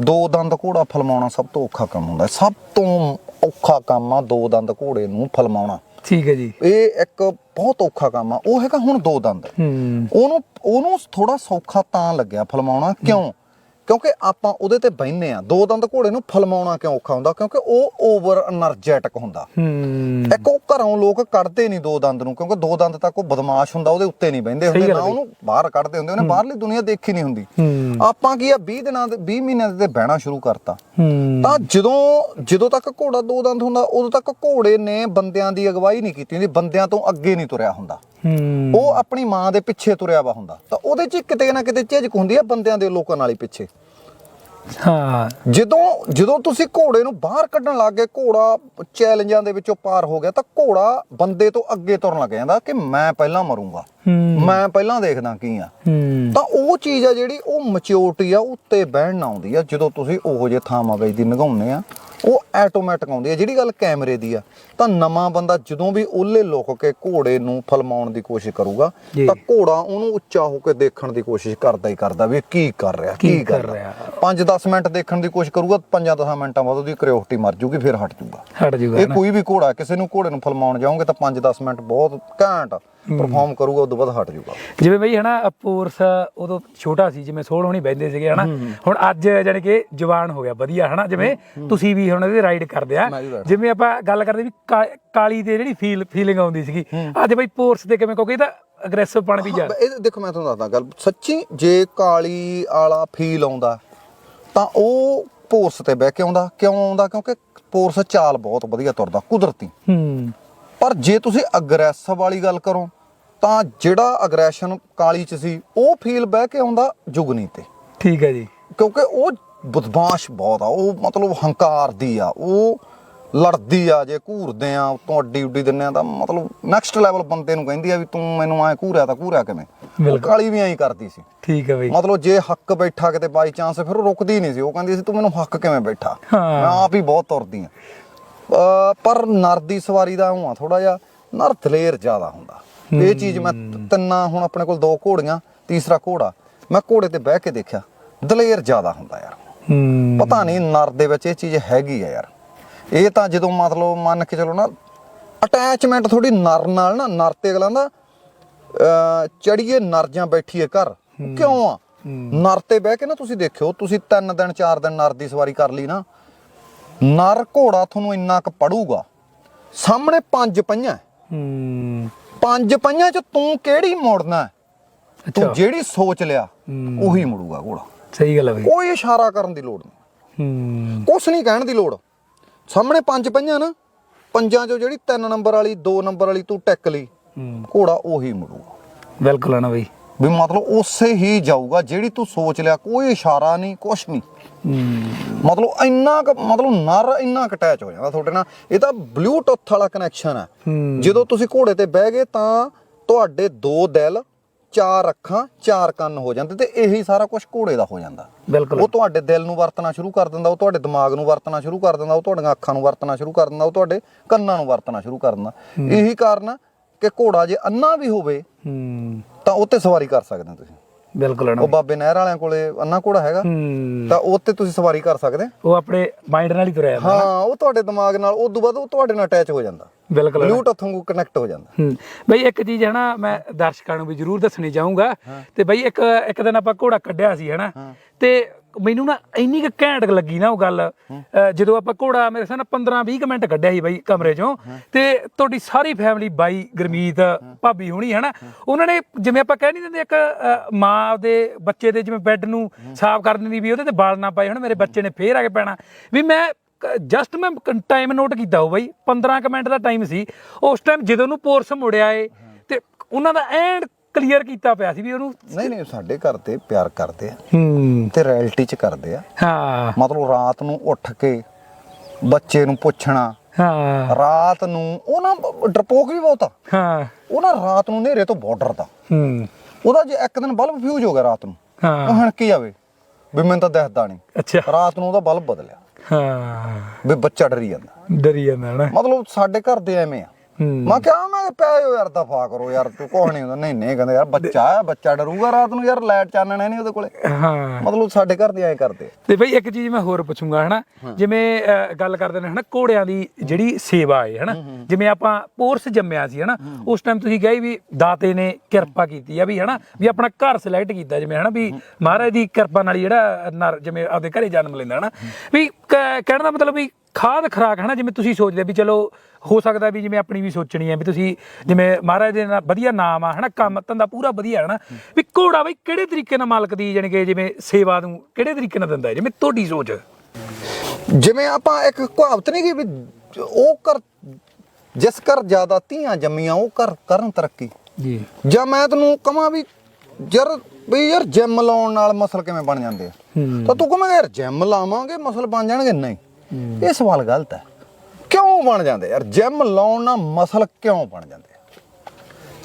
ਦੋ ਦੰਦ ਘੋੜਾ ਫਲਮਾਉਣਾ ਸਭ ਤੋਂ ਔਖਾ ਕੰਮ ਹੁੰਦਾ ਹੈ। ਸਭ ਤੋਂ ਔਖਾ ਕੰਮ ਆ ਦੋ ਦੰਦ ਘੋੜੇ ਨੂੰ ਫਲਮਾਉਣਾ। ਠੀਕ ਹੈ ਜੀ। ਇਹ ਇੱਕ ਬਹੁਤ ਔਖਾ ਕੰਮ ਆ। ਉਹ ਹੈਗਾ ਹੁਣ ਦੋ ਦੰਦ। ਹੂੰ। ਉਹਨੂੰ ਉਹਨੂੰ ਥੋੜਾ ਸੌਖਾ ਤਾਂ ਲੱਗਿਆ ਫਲਮਾਉਣਾ। ਕਿਉਂ? ਕਿਉਂਕਿ ਆਪਾਂ ਉਹਦੇ ਤੇ ਬੈੰਨੇ ਆ ਦੋ ਦੰਦ ਘੋੜੇ ਨੂੰ ਫਲਮਾਉਣਾ ਕਿਉਂ ਔਖਾ ਹੁੰਦਾ? ਕਿਉਂਕਿ ਉਹ ਓਵਰ એનર્ਜੈਟਿਕ ਹੁੰਦਾ। ਇੱਕ ਉਹ ਘਰੋਂ ਲੋਕ ਕੱਢਦੇ ਨਹੀਂ ਦੋ ਦੰਦ ਨੂੰ ਕਿਉਂਕਿ ਦੋ ਦੰਦ ਤੱਕ ਉਹ ਬਦਮਾਸ਼ ਹੁੰਦਾ ਉਹਦੇ ਉੱਤੇ ਨਹੀਂ ਬੈੰਦੇ ਹੁੰਦੇ ਨਾ ਉਹਨੂੰ ਬਾਹਰ ਕੱਢਦੇ ਹੁੰਦੇ ਉਹਨੇ ਬਾਹਰਲੀ ਦੁਨੀਆ ਦੇਖੀ ਨਹੀਂ ਹੁੰਦੀ। ਆਪਾਂ ਕੀ ਆ 20 ਦਿਨਾਂ ਦੇ 20 ਮਹੀਨਿਆਂ ਦੇ ਤੇ ਬਹਿਣਾ ਸ਼ੁਰੂ ਕਰਤਾ। ਤਾਂ ਜਦੋਂ ਜਦੋਂ ਤੱਕ ਘੋੜਾ ਦੋ ਦੰਦ ਹੁੰਦਾ ਉਦੋਂ ਤੱਕ ਘੋੜੇ ਨੇ ਬੰਦਿਆਂ ਦੀ ਅਗਵਾਈ ਨਹੀਂ ਕੀਤੀ ਹੁੰਦੀ ਬੰਦਿਆਂ ਤੋਂ ਅੱਗੇ ਨਹੀਂ ਤੁਰਿਆ ਹੁੰਦਾ। ਹੂੰ। ਉਹ ਆਪਣੀ ਮਾਂ ਦੇ ਪਿੱਛੇ ਤੁਰਿਆ ਵਾ ਹੁੰਦਾ। ਤਾਂ ਉਹਦੇ 'ਚ ਕਿਤੇ ਨਾ ਕਿਤੇ ਝਿਜਕ ਹੁੰਦੀ ਆ ਬੰਦਿਆਂ ਦੇ ਲੋਕਾਂ ਨਾਲ ਹੀ ਪਿੱਛੇ। ਹਾਂ। ਜਦੋਂ ਜਦੋਂ ਤੁਸੀਂ ਘੋੜੇ ਨੂੰ ਬਾਹਰ ਕੱਢਣ ਲੱਗ ਗਏ ਘੋੜਾ ਚੈਲੰਜਾਂ ਦੇ ਵਿੱਚੋਂ ਪਾਰ ਹੋ ਗਿਆ ਤਾਂ ਘੋੜਾ ਬੰਦੇ ਤੋਂ ਅੱਗੇ ਤੁਰਨ ਲੱਗ ਜਾਂਦਾ ਕਿ ਮੈਂ ਪਹਿਲਾਂ ਮਰੂੰਗਾ। ਮੈਂ ਪਹਿਲਾਂ ਦੇਖਦਾ ਕੀ ਆ। ਹੂੰ। ਤਾਂ ਉਹ ਚੀਜ਼ ਆ ਜਿਹੜੀ ਉਹ ਮੈਚਿਓਰਟੀ ਆ ਉੱਤੇ ਬਹਿਣ ਆਉਂਦੀ ਆ। ਜਦੋਂ ਤੁਸੀਂ ਉਹੋ ਜੇ ਥਾਵਾਂ ਵਿੱਚ ਦੀ ਨਿਗਾਉਂਦੇ ਆ ਉਹ ਆਟੋਮੈਟਿਕ ਆਉਂਦੀ ਆ। ਜਿਹੜੀ ਗੱਲ ਕੈਮਰੇ ਦੀ ਆ ਤਾਂ ਨਵਾਂ ਬੰਦਾ ਜਦੋਂ ਵੀ ਉਹਲੇ ਲੁਕ ਕੇ ਘੋੜੇ ਨੂੰ ਫਲਮਾਉਣ ਦੀ ਕੋਸ਼ਿਸ਼ ਕਰੂਗਾ। ਤਾਂ ਘੋੜਾ ਉਹਨੂੰ ਉੱਚਾ ਹੋ ਕੇ ਦੇਖਣ ਦੀ ਕੋਸ਼ਿਸ਼ ਕਰਦਾ ਹੀ ਕਰਦਾ ਵੀ ਕੀ ਕਰ ਰਿਹਾ ਕੀ ਕਰ ਰਿਹਾ। ਰਿਹਾ। 5-10 ਮਿੰਟ ਦੇਖਣ ਦੀ ਕੋਸ਼ਿਸ਼ ਕਰੂਗਾ 5-10 ਮਿੰਟਾਂ ਬਾਅਦ ਉਹਦੀ ਕਿਉਰਿਓਸਿਟੀ ਮਰ ਜੂਗੀ ਫਿਰ ਹਟ ਜੂਗਾ। ਹਟ ਜੂਗਾ ਇਹ ਨਾ। ਕੋਈ ਵੀ ਘੋੜਾ ਕਿਸੇ ਨੂੰ ਘੋੜੇ ਨੂੰ ਫਲਮਾਉਣ ਜਾਓਗੇ ਤਾਂ 5-10 ਮਿੰਟ ਬਹੁਤ ਘੈਂਟ ਪਰਫਾਰਮ ਕਰੂਗਾ ਉਦੋਂ ਬਾਅਦ ਹਟ ਜੂਗਾ ਜਿਵੇਂ ਬਈ ਹਨਾ ਪੋਰਸ ਉਦੋਂ ਛੋਟਾ ਸੀ ਜਿਵੇਂ ਸੋਲ ਹੋਣੀ ਬੈੰਦੇ ਸੀਗੇ ਹਨਾ। ਹੁਣ ਅੱਜ ਜਾਨੀ ਕਿ ਜਵਾਨ ਹੋ ਗਿਆ ਵਧੀਆ ਹਨਾ ਜਿਵੇਂ ਤੁਸੀਂ ਵੀ ਹੁਣ ਇਹਦੇ ਰਾਈਡ ਕਰਦੇ ਆ। ਜਿਵੇਂ ਆਪਾਂ ਗੱਲ ਕਰਦੇ ਵੀ ਕਾਲੀ ਤੇ ਜਿਹੜੀ ਫੀਲ ਫੀਲਿੰਗ ਆਉਂਦੀ ਸੀਗੀ। ਅੱਜ ਬਈ ਪੋਰਸ ਤੇ ਕਿਵੇਂ ਕਿਉਂਕਿ ਇਹਦਾ ਅਗਰੈਸਿਵ ਪਣ ਵੀ ਜ਼ਿਆਦਾ ਇਹ ਦੇਖੋ ਮੈਂ ਤੁਹਾਨੂੰ ਦੱਸਦਾ ਗੱਲ। ਸੱਚੀ ਜੇ ਕਾਲੀ ਵਾਲਾ ਫੀਲ ਆਉਂਦਾ ਤਾਂ ਉਹ ਪੋਰਸ ਤੇ ਬਹਿ ਕੇ ਆਉਂਦਾ। ਕਿਉਂ ਆਉਂਦਾ? ਕਿਉਂਕਿ ਪੋਰਸ ਚਾਲ ਬਹੁਤ ਵਧੀਆ ਤੁਰਦਾ ਕੁਦਰਤੀ। ਹੂੰ। ਪਰ ਜੇ ਤੁਸੀਂ ਅਗਰੈਸਿਵ ਵਾਲੀ ਗੱਲ ਕਰੋ ਤਾਂ ਜਿਹੜਾ ਅਗਰੈਸ਼ਨ ਕਾਲੀ ਚ ਸੀ ਉਹ ਫੀਲ ਬਹਿ ਕੇ ਆਉਂਦਾ ਜੁਗਨੀ ਤੇ। ਠੀਕ ਹੈ ਜੀ। ਕਿਉਂਕਿ ਉਹ ਬਦਮਾਸ਼ ਬਹੁਤ ਆ ਉਹ ਮਤਲਬ ਹੰਕਾਰ ਦੀ ਆ ਉਹ ਲੜਦੀ ਆ ਜੇ ਘੂਰਦੇ ਆ ਉਤੋਂ ਅੱਡੀ ਉੱਡੀ ਦਿੰਨੇ ਆ ਤਾਂ ਮਤਲਬ ਨੈਕਸਟ ਲੈਵਲ ਬੰਦੇ ਨੂੰ ਕਹਿੰਦੀ ਆ ਵੀ ਤੂੰ ਮੈਨੂੰ ਐ ਘੂਰਿਆ ਤਾਂ ਘੂਰਿਆ ਕਿਵੇਂ? ਉਹ। ਕਾਲੀ ਵੀ ਐਂ ਕਰਦੀ ਸੀ। ਠੀਕ ਹੈ ਬਈ। ਮਤਲਬ ਜੇ ਹੱਕ ਬੈਠਾ ਕਿਤੇ ਬਾਈ ਚਾਂਸ ਫਿਰ ਉਹ ਰੁਕਦੀ ਨਹੀਂ ਸੀ ਉਹ ਕਹਿੰਦੀ ਸੀ ਤੂੰ ਮੈਨੂੰ ਹੱਕ ਕਿਵੇਂ ਬੈਠਾ। ਮੈਂ ਆਪ ਹੀ ਬਹੁਤ ਤੁਰਦੀ ਆ। ਪਰ ਨਰ ਦੀ ਸਵਾਰੀ ਦਾ ਹੂੰ ਆ ਥੋੜਾ ਜਿਹਾ ਨਰ ਦਲੇਰ ਜ਼ਿਆਦਾ ਹੁੰਦਾ। ਇਹ ਚੀਜ਼ ਮੈਂ ਤਿੰਨਾਂ ਹੁਣ ਆਪਣੇ ਕੋਲ ਦੋ ਘੋੜੀਆਂ ਤੀਸਰਾ ਘੋੜਾ। ਮੈਂ ਘੋੜੇ ਤੇ ਬਹਿ ਕੇ ਦੇਖਿਆ ਦਲੇਰ ਜ਼ਿਆਦਾ ਹੁੰਦਾ ਯਾਰ। ਪਤਾ ਨਹੀਂ ਨਰ ਦੇ ਵਿੱਚ ਇਹ ਚੀਜ਼ ਹੈਗੀ ਆ ਯਾਰ। ਇਹ ਤਾਂ ਜਦੋਂ ਮਤਲਬ ਮੰਨ ਕੇ ਚਲੋ ਨਾ ਅਟੈਚਮੈਂਟ ਥੋੜੀ ਨਰ ਨਾਲ ਨਾ ਨਰ ਤੇ ਅਗਲਾ ਦਾ ਚੜੀਏ ਨਰ ਜਾਂ ਬੈਠੀਏ ਘਰ। ਕਿਉਂ ਆ? ਨਰ ਤੇ ਬਹਿ ਕੇ ਨਾ ਤੁਸੀਂ ਦੇਖਿਓ ਤੁਸੀਂ ਤਿੰਨ ਦਿਨ ਚਾਰ ਦਿਨ ਨਰ ਦੀ ਸਵਾਰੀ ਕਰ ਲਈ ਨਾ ਨਰ ਘੋੜਾ ਤੁਹਾਨੂੰ ਇੰਨਾ ਕੁ ਪੜੂਗਾ ਸਾਹਮਣੇ ਪੰਜ ਪਈਆਂ। ਪੰਜ ਪਈਆਂ ਚ ਤੂੰ ਕਿਹੜੀ ਮੋੜਨਾ? ਹੈ? ਤੂੰ ਜਿਹੜੀ ਸੋਚ ਲਿਆ। ਉਹੀ ਮੁੜੂਗਾ ਘੋੜਾ। ਸਹੀ ਗੱਲ ਹੈ ਬਈ। ਕੋਈ ਇਸ਼ਾਰਾ ਕਰਨ ਦੀ ਲੋੜ ਨਹੀਂ। ਹੂੰ। ਕੁਛ ਨਹੀਂ ਕਹਿਣ ਦੀ ਲੋੜ। ਸਾਹਮਣੇ ਪੰਜ ਪਈਆਂ ਨਾ ਪੰਜਾਂ ਚੋਂ ਜਿਹੜੀ 3 ਨੰਬਰ ਵਾਲੀ 2 ਨੰਬਰ ਵਾਲੀ ਤੂੰ ਟੈਕ ਲਈ ਘੋੜਾ ਉਹੀ ਮੁੜੂਗਾ। ਬਿਲਕੁਲ ਹੈ ਨਾ ਬਈ। ਵੀ ਮਤਲਬ ਉਸੇ ਹੀ ਜਾਊਗਾ ਜਿਹੜੀ ਤੂੰ ਸੋਚ ਲਿਆ ਕੋਈ ਇਸ਼ਾਰਾ ਨਹੀਂ ਕੁਛ ਨਹੀਂ। ਮਤਲਬ ਇੰਨਾ ਕੁ ਮਤਲਬ ਨਰ ਇੰਨਾ ਅਟੈਚ ਹੋ ਜਾਂਦਾ ਤੁਹਾਡੇ ਨਾਲ। ਇਹ ਤਾਂ ਬਲੂਟੁੱਥ ਵਾਲਾ ਕਨੈਕਸ਼ਨ ਹੂੰ। ਜਦੋਂ ਤੁਸੀਂ ਘੋੜੇ ਤੇ ਬਹਿ ਗਏ ਤਾਂ ਤੁਹਾਡੇ ਦੋ ਦਿਲ ਚਾਰ ਅੱਖਾਂ ਚਾਰ ਕੰਨ ਹੋ ਜਾਂਦੇ ਤੇ ਇਹੀ ਸਾਰਾ ਕੁਝ ਘੋੜੇ ਦਾ ਹੋ ਜਾਂਦਾ। ਬਿਲਕੁਲ। ਉਹ ਤੁਹਾਡੇ ਦਿਲ ਨੂੰ ਵਰਤਣਾ ਸ਼ੁਰੂ ਕਰ ਦਿੰਦਾ ਉਹ ਤੁਹਾਡੇ ਦਿਮਾਗ ਨੂੰ ਵਰਤਣਾ ਸ਼ੁਰੂ ਕਰ ਦਿੰਦਾ ਉਹ ਤੁਹਾਡੀਆਂ ਅੱਖਾਂ ਨੂੰ ਵਰਤਣਾ ਸ਼ੁਰੂ ਕਰ ਦਿੰਦਾ ਉਹ ਤੁਹਾਡੇ ਕੰਨਾਂ ਨੂੰ ਵਰਤਣਾ ਸ਼ੁਰੂ ਕਰ ਦਿੰਦਾ। ਇਹੀ ਕਾਰਨ ਆ ਕਿ ਘੋੜਾ ਜੇ ਅੰਨਾ ਵੀ ਹੋਵੇ ਤਾਂ ਉਹ ਤੇ ਸਵਾਰੀ ਕਰ ਸਕਦੇ ਹੋ ਤੁਸੀਂ। ਬਿਲਕੁਲ ਉਹ ਬਾਬੇ ਨਹਿਰ ਵਾਲਿਆਂ ਕੋਲੇ ਅੰਨਾ ਘੋੜਾ ਹੈਗਾ। ਹੂੰ। ਤਾਂ ਉਹ ਤੇ ਤੁਸੀਂ ਸਵਾਰੀ ਕਰ ਸਕਦੇ ਉਹ ਆਪਣੇ ਮਾਈਂਡ ਨਾਲ ਹੀ ਤੁਰਿਆ ਜਾਂਦਾ ਹਾਂ ਉਹ ਤੁਹਾਡੇ ਦਿਮਾਗ ਨਾਲ ਉਸ ਤੋਂ ਬਾਅਦ ਉਹ ਤੁਹਾਡੇ ਨਾਲ ਅਟੈਚ ਹੋ ਜਾਂਦਾ। ਬਿਲਕੁਲ। ਬਲੂਟੁੱਥ ਵਾਂਗੂ ਕਨੈਕਟ ਹੋ ਜਾਂਦਾ। ਹੂੰ। ਬਈ ਇੱਕ ਚੀਜ਼ ਹੈ ਨਾ ਮੈਂ ਦਰਸ਼ਕਾਂ ਨੂੰ ਵੀ ਜ਼ਰੂਰ ਦੱਸਣੀ ਚਾਹੂੰਗਾ। ਤੇ ਬਈ ਇੱਕ ਇੱਕ ਦਿਨ ਆਪਾਂ ਘੋੜਾ ਕੱਢਿਆ ਸੀ ਹਨਾ ਤੇ ਮੈਨੂੰ ਨਾ ਇੰਨੀ ਕੁ ਘੈਂਟ ਲੱਗੀ ਨਾ ਉਹ ਗੱਲ। ਅ, ਜਦੋਂ ਆਪਾਂ ਘੋੜਾ ਮੇਰੇ ਸਾਹ 15 20 ਮਿੰਟ ਕੱਢਿਆ ਸੀ ਬਾਈ ਕਮਰੇ ਚੋਂ। ਤੇ ਤੁਹਾਡੀ ਸਾਰੀ ਫੈਮਿਲੀ ਬਾਈ ਗਰਮੀਤ ਭਾਬੀ ਹੋਣੀ ਹਨਾ? ਉਹਨਾਂ ਨੇ ਜਿਵੇਂ ਆਪਾਂ ਕਹਿ ਨਹੀਂ ਦਿੰਦੇ ਇੱਕ ਅ, ਮਾਂ ਦੇ ਬੱਚੇ ਦੇ ਜਿਵੇਂ ਬੈੱਡ ਨੂੰ ਸਾਫ਼ ਕਰਨ ਦੀ ਵੀ ਉਹਦੇ ਤੇ ਵਾਲ ਨਾ ਪਾਏ ਹੁਣ ਮੇਰੇ ਬੱਚੇ ਨੇ ਫੇਰ ਆ ਕੇ ਪੈਣਾ। ਵੀ ਮੈਂ ਜਸਟ ਮੈਂ ਟਾਈਮ ਨੋਟ ਕੀਤਾ ਉਹ ਬਾਈ। 15 ਕੁ ਮਿੰਟ ਦਾ ਟਾਈਮ ਸੀ। ਉਸ ਟਾਈਮ ਜਦੋਂ ਉਹਨੂੰ ਪੋਰਸ ਮੁੜਿਆ ਏ ਤੇ ਉਹਨਾਂ ਦਾ ਐਂਡ ਕਲੀਅਰ ਕੀਤਾ ਪਿਆ ਸੀ ਵੀ ਉਹਨੂੰ ਨਹੀਂ ਨਹੀਂ ਸਾਡੇ ਘਰ ਤੇ ਪਿਆਰ ਕਰਦੇ ਆ। ਹੂੰ। ਤੇ ਰੈਲਿਟੀ ਚ ਕਰਦੇ ਆ। ਹਾਂ। ਮਤਲਬ ਰਾਤ ਨੂੰ ਉੱਠ ਕੇ ਬੱਚੇ ਨੂੰ ਪੁੱਛਣਾ ਹਾਂ। ਰਾਤ ਨੂੰ ਉਹ ਨਾ ਡਰਪੋਕ ਵੀ ਬਹੁਤ ਆ। ਹਾਂ। ਉਹ ਨਾ ਰਾਤ ਨੂੰ ਹਨੇਰੇ ਤੋਂ ਬਹੁਤ ਡਰਦਾ ਹੂੰ। ਉਹਦਾ ਜੇ ਇੱਕ ਦਿਨ ਬਲਬ ਫਿਊਜ਼ ਹੋ ਗਿਆ ਰਾਤ ਨੂੰ ਉਹ ਹਾਂ ਹਣਕੀ ਜਾਵੇ ਵੀ ਮੈਨੂੰ ਤਾਂ ਦਿਖਦਾ ਨਹੀਂ। ਅੱਛਾ। ਰਾਤ ਨੂੰ ਉਹਦਾ ਬਲਬ ਬਦਲਿਆ। ਹਾਂ। ਵੀ ਬੱਚਾ ਡਰੀ ਜਾਂਦਾ। ਡਰੀ ਜਾਂਦਾ ਨਾ। ਮਤਲਬ ਸਾਡੇ ਘਰ ਦੇ ਐਵੇਂ ਆ। ਮੈਂ ਕਿਹਾ ਮੈਂ ਪੈ ਜਾਓ ਯਾਰ ਦਫਾ ਕਰੋ ਯਾਰ ਤੂੰ ਕੁਛ ਨਹੀਂ ਹੁੰਦਾ। ਨਹੀਂ ਨਹੀਂ ਕਹਿੰਦੇ ਯਾਰ ਬੱਚਾ ਹੈ ਬੱਚਾ ਡਰੂਗਾ ਰਾਤ ਨੂੰ ਯਾਰ ਲਾਈਟ ਚਾਨਣਾ ਨਹੀਂ ਉਹਦੇ ਕੋਲੇ। ਹਾਂ। ਮਤਲਬ ਸਾਡੇ ਘਰ ਦੇ ਐਂ ਕਰਦੇ। ਤੇ ਬਈ ਇੱਕ ਚੀਜ਼ ਮੈਂ ਹੋਰ ਪੁੱਛੂੰਗਾ ਹਨਾ? ਜਿਵੇਂ ਗੱਲ ਕਰਦੇ ਨੇ ਹਨਾ ਘੋੜਿਆਂ ਦੀ ਜਿਹੜੀ ਸੇਵਾ ਹੈ ਹਨਾ? ਜਿਵੇਂ ਆਪਾਂ ਪੋਰਸ ਜੰਮਿਆ ਸੀ ਹਨਾ? ਉਸ ਟਾਈਮ ਤੁਸੀਂ ਕਹੇ ਵੀ ਦਾਤੇ ਨੇ ਕਿਰਪਾ ਕੀਤੀ ਆ ਵੀ ਹਨਾ? ਵੀ ਆਪਣਾ ਘਰ ਸਿਲੈਕਟ ਕੀਤਾ ਜਿਵੇਂ ਹਨਾ? ਵੀ ਮਹਾਰਾਜ ਦੀ ਕਿਰਪਾ ਨਾਲ ਜਿਹੜਾ ਨਰ ਜਿਵੇਂ ਆਪਦੇ ਘਰੇ ਜਨਮ ਲੈਂਦਾ ਹਨਾ? ਵੀ ਕਹਿਣ ਦਾ ਮਤਲਬ ਵੀ ਖਾਦ ਖਰਾਕ ਹਨਾ? ਜਿਵੇਂ ਤੁਸੀਂ ਸੋਚਦੇ ਵੀ ਚਲੋ ਹੋ ਸਕਦਾ ਵੀ ਜਿਵੇਂ ਆਪਣੀ ਵੀ ਸੋਚਣੀ ਹੈ ਵੀ ਤੁਸੀਂ ਜਿਵੇਂ ਮਹਾਰਾਜ ਦੇ ਨਾਲ ਵਧੀਆ ਨਾਮ ਆ ਹਨਾ ਕੰਮ ਧੰਦਾ ਪੂਰਾ ਵਧੀਆ ਹਨਾ ਵੀ ਘੋੜਾ ਬਈ ਕਿਹੜੇ ਤਰੀਕੇ ਨਾਲ ਮਾਲਕ ਦੀ ਜਾਣੀ ਕਿ ਜਿਵੇਂ ਸੇਵਾ ਨੂੰ ਕਿਹੜੇ ਤਰੀਕੇ ਨਾਲ ਦਿੰਦਾ ਹੈ ਜਿਵੇਂ ਤੁਹਾਡੀ ਸੋਚ? ਜਿਵੇਂ ਆਪਾਂ ਇੱਕ ਕਹਾਵਤ ਨਹੀਂ ਕਿ ਵੀ ਉਹ ਕਰ ਜਿਸ ਕਰ ਜ਼ਿਆਦਾ ਧੀਆਂ ਜੰਮੀਆਂ ਉਹ ਕਰ ਕਰਨ ਤਰੱਕੀ। ਜੀ। ਜਾਂ ਮੈਂ ਤੈਨੂੰ ਕਹਾਂ ਵੀ ਯਾਰ ਵੀ ਯਾਰ ਜਿਮ ਲਾਉਣ ਨਾਲ ਮਸਲ ਕਿਵੇਂ ਬਣ ਜਾਂਦੇ ਆ? ਹੂੰ। ਤਾਂ ਤੂੰ ਕਹਵੇਂ ਯਾਰ ਜਿਮ ਲਾਵਾਂਗੇ ਮਸਲ ਬਣ ਜਾਣਗੇ? ਨਹੀਂ। ਇਹ ਸਵਾਲ ਗਲਤ ਹੈ। ਕਿਉਂ ਬਣ ਜਾਂਦੇ? ਯਾਰ ਜਿਮ ਲਾਉਣ ਨਾਲ ਮਸਲ ਕਿਉਂ ਬਣ ਜਾਂਦੇ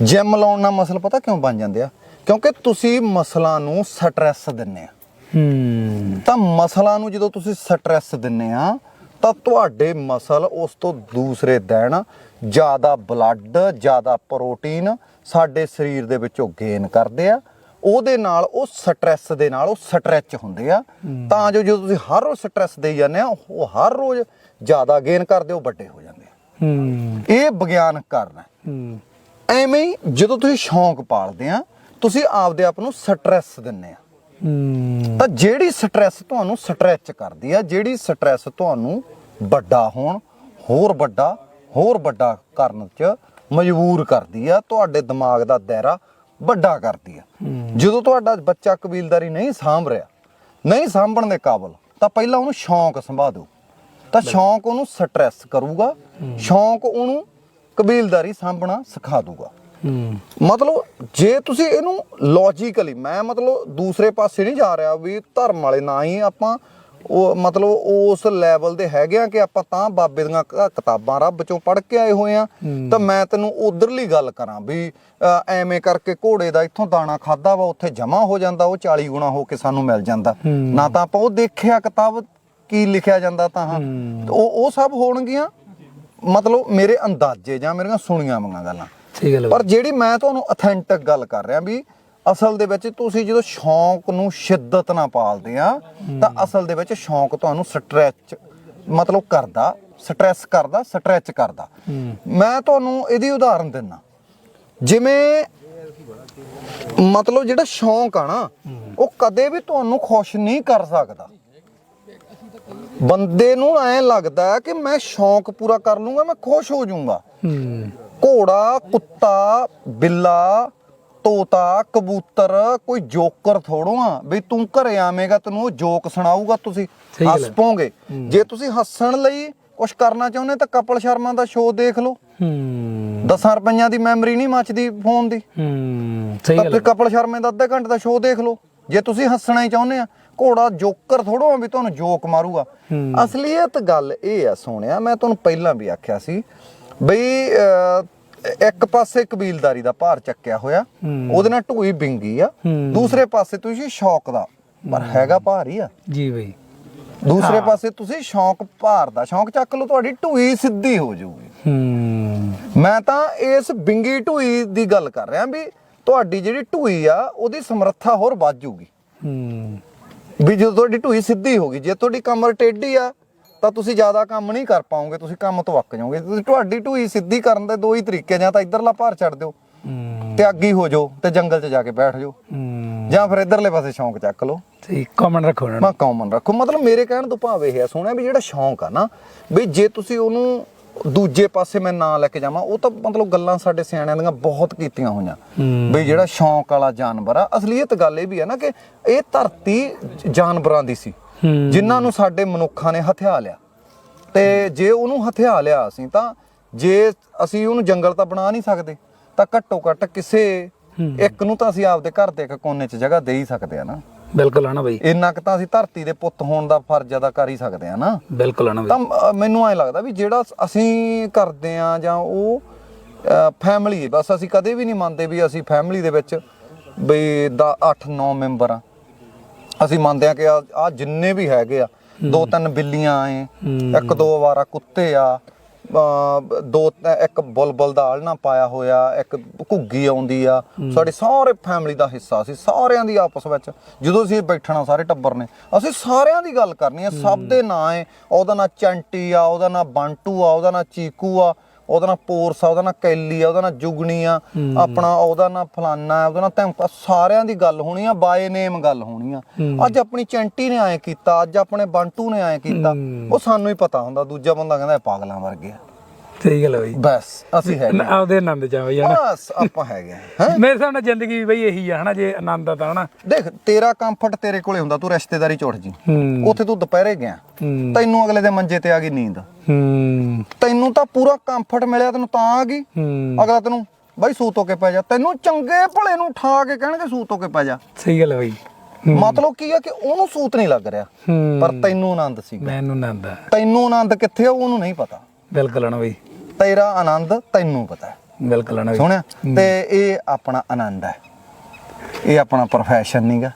ਜਿਮ ਲਾਉਣ ਨਾਲ ਮਸਲ ਪਤਾ ਕਿਉਂ ਬਣ ਜਾਂਦੇ ਆ? ਕਿਉਂਕਿ ਤੁਸੀਂ ਮਸਲਾਂ ਨੂੰ ਸਟ੍ਰੈਸ ਦਿੰਨੇ ਆ। ਹੂੰ। ਤਾਂ ਮਸਲਾਂ ਨੂੰ ਜਦੋਂ ਤੁਸੀਂ ਸਟ੍ਰੈਸ ਦਿੰਨੇ ਆ ਤਾਂ ਤੁਹਾਡੇ ਮਸਲ ਉਸ ਤੋਂ ਦੂਸਰੇ ਦਿਨ ਜ਼ਿਆਦਾ ਬਲੱਡ ਜ਼ਿਆਦਾ ਪ੍ਰੋਟੀਨ ਸਾਡੇ ਸਰੀਰ ਦੇ ਵਿੱਚੋਂ ਗੇਨ ਕਰਦੇ ਆ। ਉਹਦੇ ਨਾਲ ਉਹ ਸਟ੍ਰੈਸ ਦੇ ਨਾਲ ਉਹ ਸਟ੍ਰੈਚ ਹੁੰਦੇ ਆ। ਤਾਂ ਜੋ ਜਦੋਂ ਤੁਸੀਂ ਹਰ ਰੋਜ਼ ਸਟ੍ਰੈਸ ਦੇਈ ਜਾਂਦੇ ਆ ਉਹ ਹਰ ਰੋਜ਼ ਜ਼ਿਆਦਾ ਗੇਨ ਕਰਦੇ ਉਹ ਵੱਡੇ ਹੋ ਜਾਂਦੇ ਹੂੰ। ਇਹ ਵਿਗਿਆਨਕ ਕਾਰਨ ਹੈ। ਹੂੰ। ਐਵੇਂ ਹੀ ਜਦੋਂ ਤੁਸੀਂ ਸ਼ੌਂਕ ਪਾਲਦੇ ਆ ਤੁਸੀਂ ਆਪਦੇ ਆਪ ਨੂੰ ਸਟ੍ਰੈਸ ਦਿੰਨੇ ਆ। ਹੂੰ। ਤਾਂ ਜਿਹੜੀ ਸਟ੍ਰੈਸ ਤੁਹਾਨੂੰ ਸਟ੍ਰੈਚ ਕਰਦੀ ਆ ਜਿਹੜੀ ਸਟ੍ਰੈਸ ਤੁਹਾਨੂੰ ਵੱਡਾ ਹੋਣ ਹੋਰ ਵੱਡਾ ਹੋਰ ਵੱਡਾ ਕਰਨ ਚ ਮਜਬੂਰ ਕਰਦੀ ਆ ਤੁਹਾਡੇ ਦਿਮਾਗ ਦਾ ਦਾਇਰਾ ਵੱਡਾ ਕਰਦੀ ਆ। ਜਦੋਂ ਤੁਹਾਡਾ ਬੱਚਾ ਕਬੀਲਦਾਰੀ ਨਹੀਂ ਸਾਂਭ ਰਿਹਾ ਨਹੀਂ ਸਾਂਭਣ ਦੇ ਕਾਬਲ ਤਾਂ ਪਹਿਲਾਂ ਉਹਨੂੰ ਸ਼ੌਂਕ ਸੰਭਾ ਦਿਓ। ਤਾਂ ਸ਼ੌਂਕ ਉਹਨੂੰ ਸਟ੍ਰੈਸ ਕਰੂਗਾ ਸ਼ੌਂਕ ਉਹਨੂੰ ਕਬੀਲਦਾਰੀ ਸਾਂਭਣਾ ਸਿਖਾ ਦੂਗਾ। ਮਤਲਬ ਜੇ ਤੁਸੀਂ ਇਹਨੂੰ ਲੌਜੀਕਲੀ ਮੈਂ ਮਤਲਬ ਦੂਸਰੇ ਪਾਸੇ ਨਹੀਂ ਜਾ ਰਿਹਾ ਵੀ ਧਰਮ ਵਾਲੇ ਨਾ ਹੀ ਆਪਾਂ ਉਹ ਮਤਲਬ ਉਸ ਲੈਵਲ ਦੇ ਹੈਗੇ ਆ ਕਿ ਆਪਾਂ ਤਾਂ ਬਾਬੇ ਦੀਆਂ ਕਿਤਾਬਾਂ ਰੱਬ ਚੋਂ ਪੜ੍ਹ ਕੇ ਆਏ ਹੋਏ ਆ। ਤਾਂ ਮੈਂ ਤੈਨੂੰ ਉਧਰਲੀ ਗੱਲ ਕਰਾਂ ਵੀ ਐਵੇਂ ਕਰਕੇ ਘੋੜੇ ਦਾ ਇੱਥੋਂ ਦਾਣਾ ਖਾਦਾ ਵਾ ਉੱਥੇ ਜਮਾ ਹੋ ਜਾਂਦਾ ਉਹ 40 ਗੁਣਾ ਹੋ ਕੇ ਸਾਨੂੰ ਮਿਲ ਜਾਂਦਾ। ਨਾ ਤਾਂ ਆਪਾਂ ਉਹ ਦੇਖਿਆ ਕਿਤਾਬ ਕੀ ਲਿਖਿਆ ਜਾਂਦਾ ਤਾਂ ਹਾਂ। ਉਹ ਉਹ ਸਭ ਹੋਣਗੀਆਂ। ਮਤਲਬ ਮੇਰੇ ਅੰਦਾਜ਼ੇ ਜਾਂ ਮੇਰੀਆਂ ਸੁਣੀਆਂ ਮੰਗਾ ਗੱਲਾਂ। ਸਹੀ ਗੱਲ ਪਰ ਜਿਹੜੀ ਮੈਂ ਤੁਹਾਨੂੰ ਅਥੈਂਟਿਕ ਗੱਲ ਕਰ ਰਿਹਾ ਵੀ ਅਸਲ ਦੇ ਵਿੱਚ ਤੁਸੀਂ ਜਦੋਂ ਸ਼ੌਂਕ ਨੂੰ ਸ਼ਿੱਦਤ ਨਾਲ ਪਾਲਦੇ ਆ ਤਾਂ ਅਸਲ ਦੇ ਵਿੱਚ ਸ਼ੌਂਕ ਤੁਹਾਨੂੰ ਸਟ੍ਰੈਚ ਮਤਲਬ ਕਰਦਾ ਸਟ੍ਰੈਸ ਕਰਦਾ ਸਟ੍ਰੈਚ ਕਰਦਾ। ਮੈਂ ਤੁਹਾਨੂੰ ਇਹਦੀ ਉਦਾਹਰਨ ਦਿੰਨਾ। ਜਿਵੇਂ ਮਤਲਬ ਜਿਹੜਾ ਸ਼ੌਂਕ ਆ ਨਾ ਉਹ ਕਦੇ ਵੀ ਤੁਹਾਨੂੰ ਖੁਸ਼ ਨਹੀਂ ਕਰ ਸਕਦਾ। ਬੰਦੇ ਨੂੰ ਐਂ ਲੱਗਦਾ ਹੈ ਕਿ ਮੈਂ ਸ਼ੌਂਕ ਪੂਰਾ ਕਰ ਲੂੰਗਾ ਮੈਂ ਖੁਸ਼ ਹੋ ਜਾਊਂਗਾ। ਹੂੰ ਘੋੜਾ ਕੁੱਤਾ ਬਿੱਲਾ ਤੋਤਾ ਕਬੂਤਰ ਕੋਈ ਜੋਕਰ ਥੋੜੋ ਆ। ਵੀ ਤੂੰ ਘਰੇ ਆਵੇਂਗਾ ਤੈਨੂੰ ਉਹ ਜੋਕ ਸੁਣਾਊਗਾ ਤੁਸੀਂ ਹੱਸ ਹੈ। ਪੋਗੇ ਜੇ ਤੁਸੀਂ ਹੱਸਣ ਲਈ ਕੁਝ ਕਰਨਾ ਚਾਹੁੰਦੇ ਤਾਂ ਕਪਲ ਸ਼ਰਮਾ ਦਾ ਸ਼ੋਅ ਦੇਖ ਲਓ। ਹੂੰ। 10 ਰੁਪਈਆਂ ਦੀ ਮੈਮਰੀ ਨਹੀਂ ਮੱਚਦੀ ਫੋਨ ਦੀ। ਹੂੰ ਸਹੀ ਗੱਲ ਤੁਸੀਂ ਕਪਲ ਸ਼ਰਮੇ ਦਾ ਅੱਧੇ ਘੰਟੇ ਦਾ ਸ਼ੋਅ ਦੇਖ ਲਓ। ਜੇ ਤੁਸੀਂ ਹੱਸਣਾ ਹੀ ਚਾਹੁੰਦੇ ਆ ਘੋੜਾ ਜੋਕਰ ਥੋੜੋ ਆ ਵੀ ਤੁਹਾਨੂੰ ਜੋਕ ਮਾਰੂਗਾ। ਅਸਲੀਅਤ ਗੱਲ ਇਹ ਆ ਸੋਹਣਿਆ ਮੈਂ ਤੁਹਾਨੂੰ ਪਹਿਲਾਂ ਵੀ ਆਖਿਆ ਸੀ ਬਈ ਇੱਕ ਪਾਸੇ ਕਬੀਲਦਾਰੀ ਦਾ ਭਾਰ ਚੱਕਿਆ ਹੋਇਆ ਉਹਦੇ ਨਾਲ ਢੂਈ ਬਿੰਗੀ ਆ ਦੂਸਰੇ ਪਾਸੇ ਤੁਸੀਂ ਸ਼ੌਕ ਦਾ ਪਰ ਹੈਗਾ ਭਾਰ ਹੀ ਆ। ਜੀ ਬਈ। ਦੂਸਰੇ ਪਾਸੇ ਤੁਸੀਂ ਸ਼ੌਕ ਭਾਰ ਦਾ ਸ਼ੌਕ ਚੱਕ ਲਓ ਤੁਹਾਡੀ ਢੂਈ ਸਿੱਧੀ ਹੋ ਜਾਊਗੀ। ਹੂੰ। ਮੈਂ ਤਾਂ ਇਸ ਬਿੰਗੀ ਢੂਈ ਦੀ ਗੱਲ ਕਰ ਰਿਹਾ ਵੀ ਤੁਹਾਡੀ ਜਿਹੜੀ ਢੂਈ ਆ ਉਹਦੀ ਸਮਰੱਥਾ ਹੋਰ ਵੱਧ ਜਾਊਗੀ। ਹੂੰ। ਵੀ ਜਦੋਂ ਤੁਹਾਡੀ ਢੂਈ ਸਿੱਧੀ ਹੋਗੀ ਜੇ ਤੁਹਾਡੀ ਕਮਰ ਟੇਢੀ ਆ ਤਾਂ ਤੁਸੀਂ ਜ਼ਿਆਦਾ ਕੰਮ ਨਹੀਂ ਕਰ ਪਾਓਗੇ ਤੁਸੀਂ ਕੰਮ ਤੋਂ ਅੱਕ ਜਾਓਗੇ। ਤੁਸੀਂ ਤੁਹਾਡੀ ਢੂਈ ਸਿੱਧੀ ਕਰਨ ਦੇ ਦੋ ਹੀ ਤਰੀਕੇ ਜਾਂ ਤਾਂ ਇਧਰਲਾ ਭਾਰ ਛੱਡ ਦਿਓ ਹੂੰ। ਤੇ ਅੱਗੀ ਹੋ ਜਾਓ ਤੇ ਜੰਗਲ 'ਚ ਜਾ ਕੇ ਬੈਠ ਜਾਓ। ਹੂੰ। ਜਾਂ ਫਿਰ ਇਧਰਲੇ ਪਾਸੇ ਸ਼ੌਂਕ ਚੱਕ ਲਓ। ਸਹੀ ਕਮਨ ਰੱਖੋ ਨਾ। ਮੈਂ ਕਾਮਨ ਰੱਖੋ। ਮਤਲਬ ਮੇਰੇ ਕਹਿਣ ਤੋਂ ਭਾਵ ਇਹ ਹੈ ਸੋਹਣਿਆ ਵੀ ਜਿਹੜਾ ਸ਼ੌਂਕ ਆ ਨਾ ਵੀ ਜੇ ਤੁਸੀਂ ਉਹਨੂੰ ਦੂਜੇ ਪਾਸੇ ਮੈਂ ਨਾਂ ਲੈ ਕੇ ਜਾਵਾਂ ਉਹ ਤਾਂ ਮਤਲਬ ਗੱਲਾਂ ਸਾਡੇ ਸਿਆਣਿਆਂ ਦੀਆਂ ਬਹੁਤ ਕੀਤੀਆਂ ਹੋਈਆਂ। ਵੀ ਜਿਹੜਾ ਸ਼ੌਂਕ ਵਾਲਾ ਜਾਨਵਰ ਆ ਅਸਲੀਅਤ ਗੱਲ ਇਹ ਵੀ ਹੈ ਨਾ ਕਿ ਇਹ ਧਰਤੀ ਜਾਨਵਰਾਂ ਦੀ ਸੀ ਜਿਨ੍ਹਾਂ ਨੂੰ ਸਾਡੇ ਮਨੁੱਖਾਂ ਨੇ ਹਥਿਆ ਲਿਆ। ਤੇ ਜੇ ਉਹਨੂੰ ਹਥਿਆ ਲਿਆ ਅਸੀਂ ਤਾਂ ਜੇ ਅਸੀਂ ਉਹਨੂੰ ਜੰਗਲ ਤਾਂ ਬਣਾ ਨਹੀਂ ਸਕਦੇ ਤਾਂ ਘੱਟੋ ਘੱਟ ਕਿਸੇ ਇੱਕ ਨੂੰ ਤਾਂ ਅਸੀਂ ਆਪਦੇ ਘਰ ਦੇ ਇੱਕ ਕੋਨੇ 'ਚ ਜਗ੍ਹਾ ਦੇ ਹੀ ਸਕਦੇ ਆ ਨਾ। ਬਿਲਕੁਲ ਆਣਾ ਬਈ। ਇੰਨਾ ਕੁ ਤਾਂ ਅਸੀਂ ਧਰਤੀ ਦੇ ਪੁੱਤ ਹੋਣ ਦਾ ਫਰਜ਼ ਅਦਾ ਕਰ ਹੀ ਸਕਦੇ ਆ ਨਾ। ਬਿਲਕੁਲ ਆਣਾ ਤਾਂ ਬਈ ਅ, ਮੈਨੂੰ ਐ ਲੱਗਦਾ ਵੀ ਜਿਹੜਾ ਅਸੀਂ ਕਰਦੇ ਆ ਜਾਂ ਉਹ ਫੈਮਿਲੀ ਬਸ ਅਸੀਂ ਕਦੇ ਵੀ ਨਹੀਂ ਮੰਨਦੇ ਵੀ ਅਸੀਂ ਫੈਮਿਲੀ ਦੇ ਵਿੱਚ ਬਈ ਦਾ 8-9 ਮੈਂਬਰ ਆ ਅਸੀਂ ਮੰਨਦੇ ਆ ਕਿ ਆ ਜਿੰਨੇ ਵੀ ਹੈਗੇ ਆ ਦੋ ਤਿੰਨ ਬਿੱਲੀਆਂ ਐ ਇੱਕ ਦੋ ਵਾਰਾ ਕੁੱਤੇ ਆ ਦੋ ਇੱਕ ਬੁਲਬੁਲ ਦਾ ਆਲਣਾ ਪਾਇਆ ਹੋਇਆ ਇੱਕ ਘੁੱਗੀ ਆਉਂਦੀ ਆ। ਸਾਡੇ ਸਾਰੇ ਫੈਮਿਲੀ ਦਾ ਹਿੱਸਾ ਸੀ ਸਾਰਿਆਂ ਦੀ ਆਪਸ ਵਿੱਚ। ਜਦੋਂ ਅਸੀਂ ਬੈਠਣਾ ਸਾਰੇ ਟੱਬਰ ਨੇ ਅਸੀਂ ਸਾਰਿਆਂ ਦੀ ਗੱਲ ਕਰਨੀ ਆ ਸਭ ਦੇ ਨਾਂ ਹੈ ਉਹਦਾ ਨਾਂ ਚੰਟੀ ਆ ਉਹਦਾ ਨਾਂ ਬੰਟੂ ਆ ਉਹਦਾ ਨਾਂ ਚੀਕੂ ਆ। ਉਹਦਾ ਨਾਂ ਪੋਰਸ ਆ ਉਹਦਾ ਨਾਂ ਕੈਲੀ ਆ ਉਹਦਾ ਨਾਂ ਜੁਗਣੀ ਆ ਆਪਣਾ ਉਹਦਾ ਨਾਂ ਫਲਾਨਾ ਆ ਉਹਦਾ ਨਾਂ ਧਮਕਾ ਸਾਰਿਆਂ ਦੀ ਗੱਲ ਹੋਣੀ ਆ ਬਾਏ ਨੇਮ ਗੱਲ ਹੋਣੀ ਆ। ਅੱਜ ਆਪਣੀ ਚੰਟੀ ਨੇ ਐਂ ਕੀਤਾ ਅੱਜ ਆਪਣੇ ਬੰਟੂ ਨੇ ਐਂ ਕੀਤਾ ਉਹ ਸਾਨੂੰ ਹੀ ਪਤਾ ਹੁੰਦਾ ਦੂਜਾ ਬੰਦਾ ਕਹਿੰਦਾ ਇਹ ਪਾਗਲਾਂ ਵਰਗੇ ਆ। ਸਹੀ ਗੱਲ ਹੈ ਬਈ। ਬਸ ਅਸੀਂ ਹੈਗੇ। ਨਾ, ਆਪਦੇ ਆਨੰਦ ਚ ਆ ਬਈ ਹਨਾ। ਬਸ ਆਪਾਂ ਹੈਗੇ ਹੈ। ਮੇਰੇ ਹਿਸਾਬ ਨਾਲ ਜ਼ਿੰਦਗੀ ਵੀ ਬਈ ਇਹੀ ਆ ਹਨਾ ਜੇ ਆਨੰਦ ਆ ਤਾਂ ਹਨਾ। ਦੇਖ ਤੇਰਾ ਕੰਫਰਟ ਤੇਰੇ ਕੋਲੇ ਹੁੰਦਾ ਤੂੰ ਰਿਸ਼ਤੇਦਾਰੀ ਚ ਉੱਠ ਜੀ। ਹੂੰ। ਉੱਥੇ ਤੂੰ ਦੁਪਹਿਰੇ ਗਿਆ ਹੂੰ। ਤੈਨੂੰ ਅਗਲੇ ਦੇ ਮੰਜੇ ਤੇ ਆ ਗਈ ਨੀਂਦ। ਹੂੰ। ਤੈਨੂੰ ਤਾਂ ਪੂਰਾ ਕੰਫਰਟ ਮਿਲਿਆ ਤੈਨੂੰ ਤਾਂ ਆ ਗਈ। ਹੂੰ। ਅਗਲਾ ਤੈਨੂੰ ਬਾਈ ਸੂਤ ਹੋ ਕੇ ਪੈ ਜਾ। ਤੈਨੂੰ ਚੰਗੇ ਭਲੇ ਨੂੰ ਉਠਾ ਕੇ ਕਹਿਣਗੇ ਸੂਤ ਹੋ ਕੇ ਪੈ ਜਾ। ਸਹੀ ਗੱਲ ਹੈ ਬਈ। ਮਤਲਬ ਕੀ ਆ ਕਿ ਉਹਨੂੰ ਸੂਤ ਨਹੀਂ ਲੱਗ ਰਿਹਾ ਹੂੰ। ਪਰ ਤੈਨੂੰ ਆਨੰਦ ਸੀ ਮੈਨੂੰ ਆਨੰਦ ਆ। ਤੈਨੂੰ ਆਨੰਦ ਕਿੱਥੇ ਆ ਉਹਨੂੰ ਨਹੀਂ ਪਤਾ। ਬਿਲਕੁਲ ਨਾ ਬਈ। ਤੇਰਾ ਆਨੰਦ ਤੈਨੂੰ ਪਤਾ ਹੈ। ਬਿਲਕੁਲ ਨਾ ਸੁਣਿਆ? ਤੇ ਇਹ ਆਪਣਾ ਆਨੰਦ ਹੈ। ਇਹ ਆਪਣਾ ਪ੍ਰੋਫੈਸ਼ਨ ਨਹੀਂਗਾ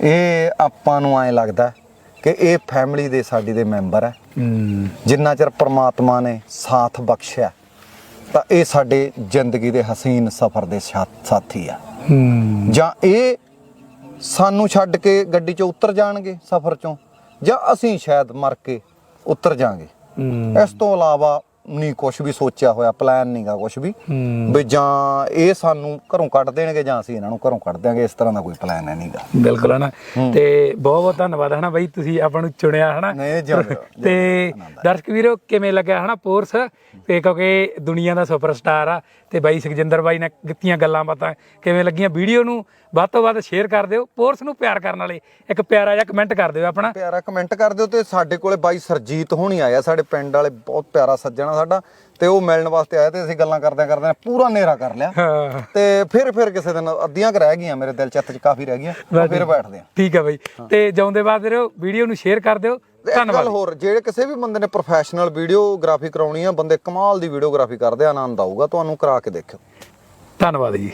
ਇਹ ਆਪਾਂ ਨੂੰ ਐ ਲੱਗਦਾ ਕਿ ਇਹ ਫੈਮਿਲੀ ਦੇ ਸਾਡੀ ਦੇ ਮੈਂਬਰ ਹੈ। ਜਿੰਨਾ ਚਿਰ ਪ੍ਰਮਾਤਮਾ ਨੇ ਸਾਥ ਬਖਸ਼ਿਆ ਤਾਂ ਇਹ ਸਾਡੇ ਜ਼ਿੰਦਗੀ ਦੇ ਹਸੀਨ ਸਫ਼ਰ ਦੇ ਸਾਥੀ ਆ। ਜਾਂ ਇਹ ਸਾਨੂੰ ਛੱਡ ਕੇ ਗੱਡੀ 'ਚੋਂ ਉਤਰ ਜਾਣਗੇ ਸਫ਼ਰ 'ਚੋਂ ਜਾਂ ਅਸੀਂ ਸ਼ਾਇਦ ਮਰ ਕੇ ਉਤਰ ਜਾਾਂਗੇ। ਇਸ ਤੋਂ ਇਲਾਵਾ ਨਹੀਂ ਕੁਝ ਵੀ ਸੋਚਿਆ ਹੋਇਆ ਪਲਾਨ ਨਹੀਂਗਾ ਕੁਝ ਵੀ। ਵੀ ਜਾਂ ਇਹ ਸਾਨੂੰ ਘਰੋਂ ਕੱਢ ਦੇਣਗੇ ਜਾਂ ਅਸੀਂ ਇਹਨਾਂ ਨੂੰ ਘਰੋਂ ਕੱਢ ਦਿਆਂਗੇ ਇਸ ਤਰ੍ਹਾਂ ਦਾ ਕੋਈ ਪਲਾਨ ਹੈ ਨਹੀਂਗਾ ਬਿਲਕੁਲ ਹੈ ਨਾ। ਤੇ ਬਹੁਤ ਬਹੁਤ ਧੰਨਵਾਦ ਹਨਾ ਬਾਈ ਤੁਸੀਂ ਆਪਾਂ ਨੂੰ ਚੁਣਿਆ ਹਨਾ ਤੇ ਦਰਸ਼ਕ ਵੀਰੋ ਕਿਵੇਂ ਲੱਗਿਆ ਹਨਾ ਪੋਰਸ? ਤੇ ਕਿਉਂਕਿ ਦੁਨੀਆ ਦਾ ਸੁਪਰਸਟਾਰ ਆ ਤੇ ਬਾਈ ਸੁਖਜਿੰਦਰ ਬਾਈ ਨੇ ਕੀਤੀਆਂ ਗੱਲਾਂ ਬਾਤਾਂ ਕਿਵੇਂ ਲੱਗੀਆਂ ਵੀਡੀਓ ਨੂੰ? ਵੱਧ ਤੋਂ ਵੱਧ ਸ਼ੇਅਰ ਕਰ ਦਿਓ ਪੋਰਸ ਨੂੰ ਪਿਆਰ ਕਰਨ ਵਾਲੇ ਇੱਕ ਪਿਆਰਾ ਜਿਹਾ ਕਮੈਂਟ ਕਰ ਦਿਓ ਆਪਣਾ। ਪਿਆਰਾ ਕਮੈਂਟ ਕਰ ਦਿਓ ਤੇ ਸਾਡੇ ਕੋਲੇ ਬਾਈ ਸਰਜੀਤ ਹੋਣੀ ਆਇਆ ਸਾਡੇ ਪਿੰਡ ਵਾਲੇ ਬਹੁਤ ਪਿਆਰਾ ਸੱਜਣਾ ਸਾਡਾ ਤੇ ਉਹ ਮਿਲਣ ਵਾਸਤੇ ਆਏ ਤੇ ਅਸੀਂ ਗੱਲਾਂ ਕਰਦਿਆਂ ਕਰਦਿਆਂ ਪੂਰਾ ਨੇਰਾ ਕਰ ਲਿਆ। ਤੇ ਫਿਰ ਫਿਰ ਕਿਸੇ ਦਿਨ ਅੱਧੀਆਂ ਕੁ ਰਹਿ ਗਈਆਂ ਮੇਰੇ ਦਿਲ ਚਿੱਤ 'ਚ ਕਾਫੀ ਰਹਿ ਗਈਆਂ ਫਿਰ ਬੈਠਦੇ ਆ। ਠੀਕ ਹੈ ਬਾਈ। ਤੇ ਜਾਉਂਦੇ ਬਾਅਦ ਵੀਡੀਓ ਨੂੰ ਸ਼ੇਅਰ ਕਰ ਦਿਓ ਇੱਕ ਗੱਲ ਹੋਰ ਜਿਹੜੇ ਕਿਸੇ ਵੀ ਬੰਦੇ ਨੇ ਪ੍ਰੋਫੈਸ਼ਨਲ ਵੀਡੀਓਗ੍ਰਾਫੀ ਕਰਾਉਣੀ ਆ ਬੰਦੇ ਕਮਾਲ ਦੀ ਵੀਡੀਓਗ੍ਰਾਫੀ ਕਰਦੇ ਆ ਆਨੰਦ ਆਊਗਾ ਤੁਹਾਨੂੰ ਕਰਾ ਕੇ ਦੇਖਿਓ। ਧੰਨਵਾਦ ਜੀ।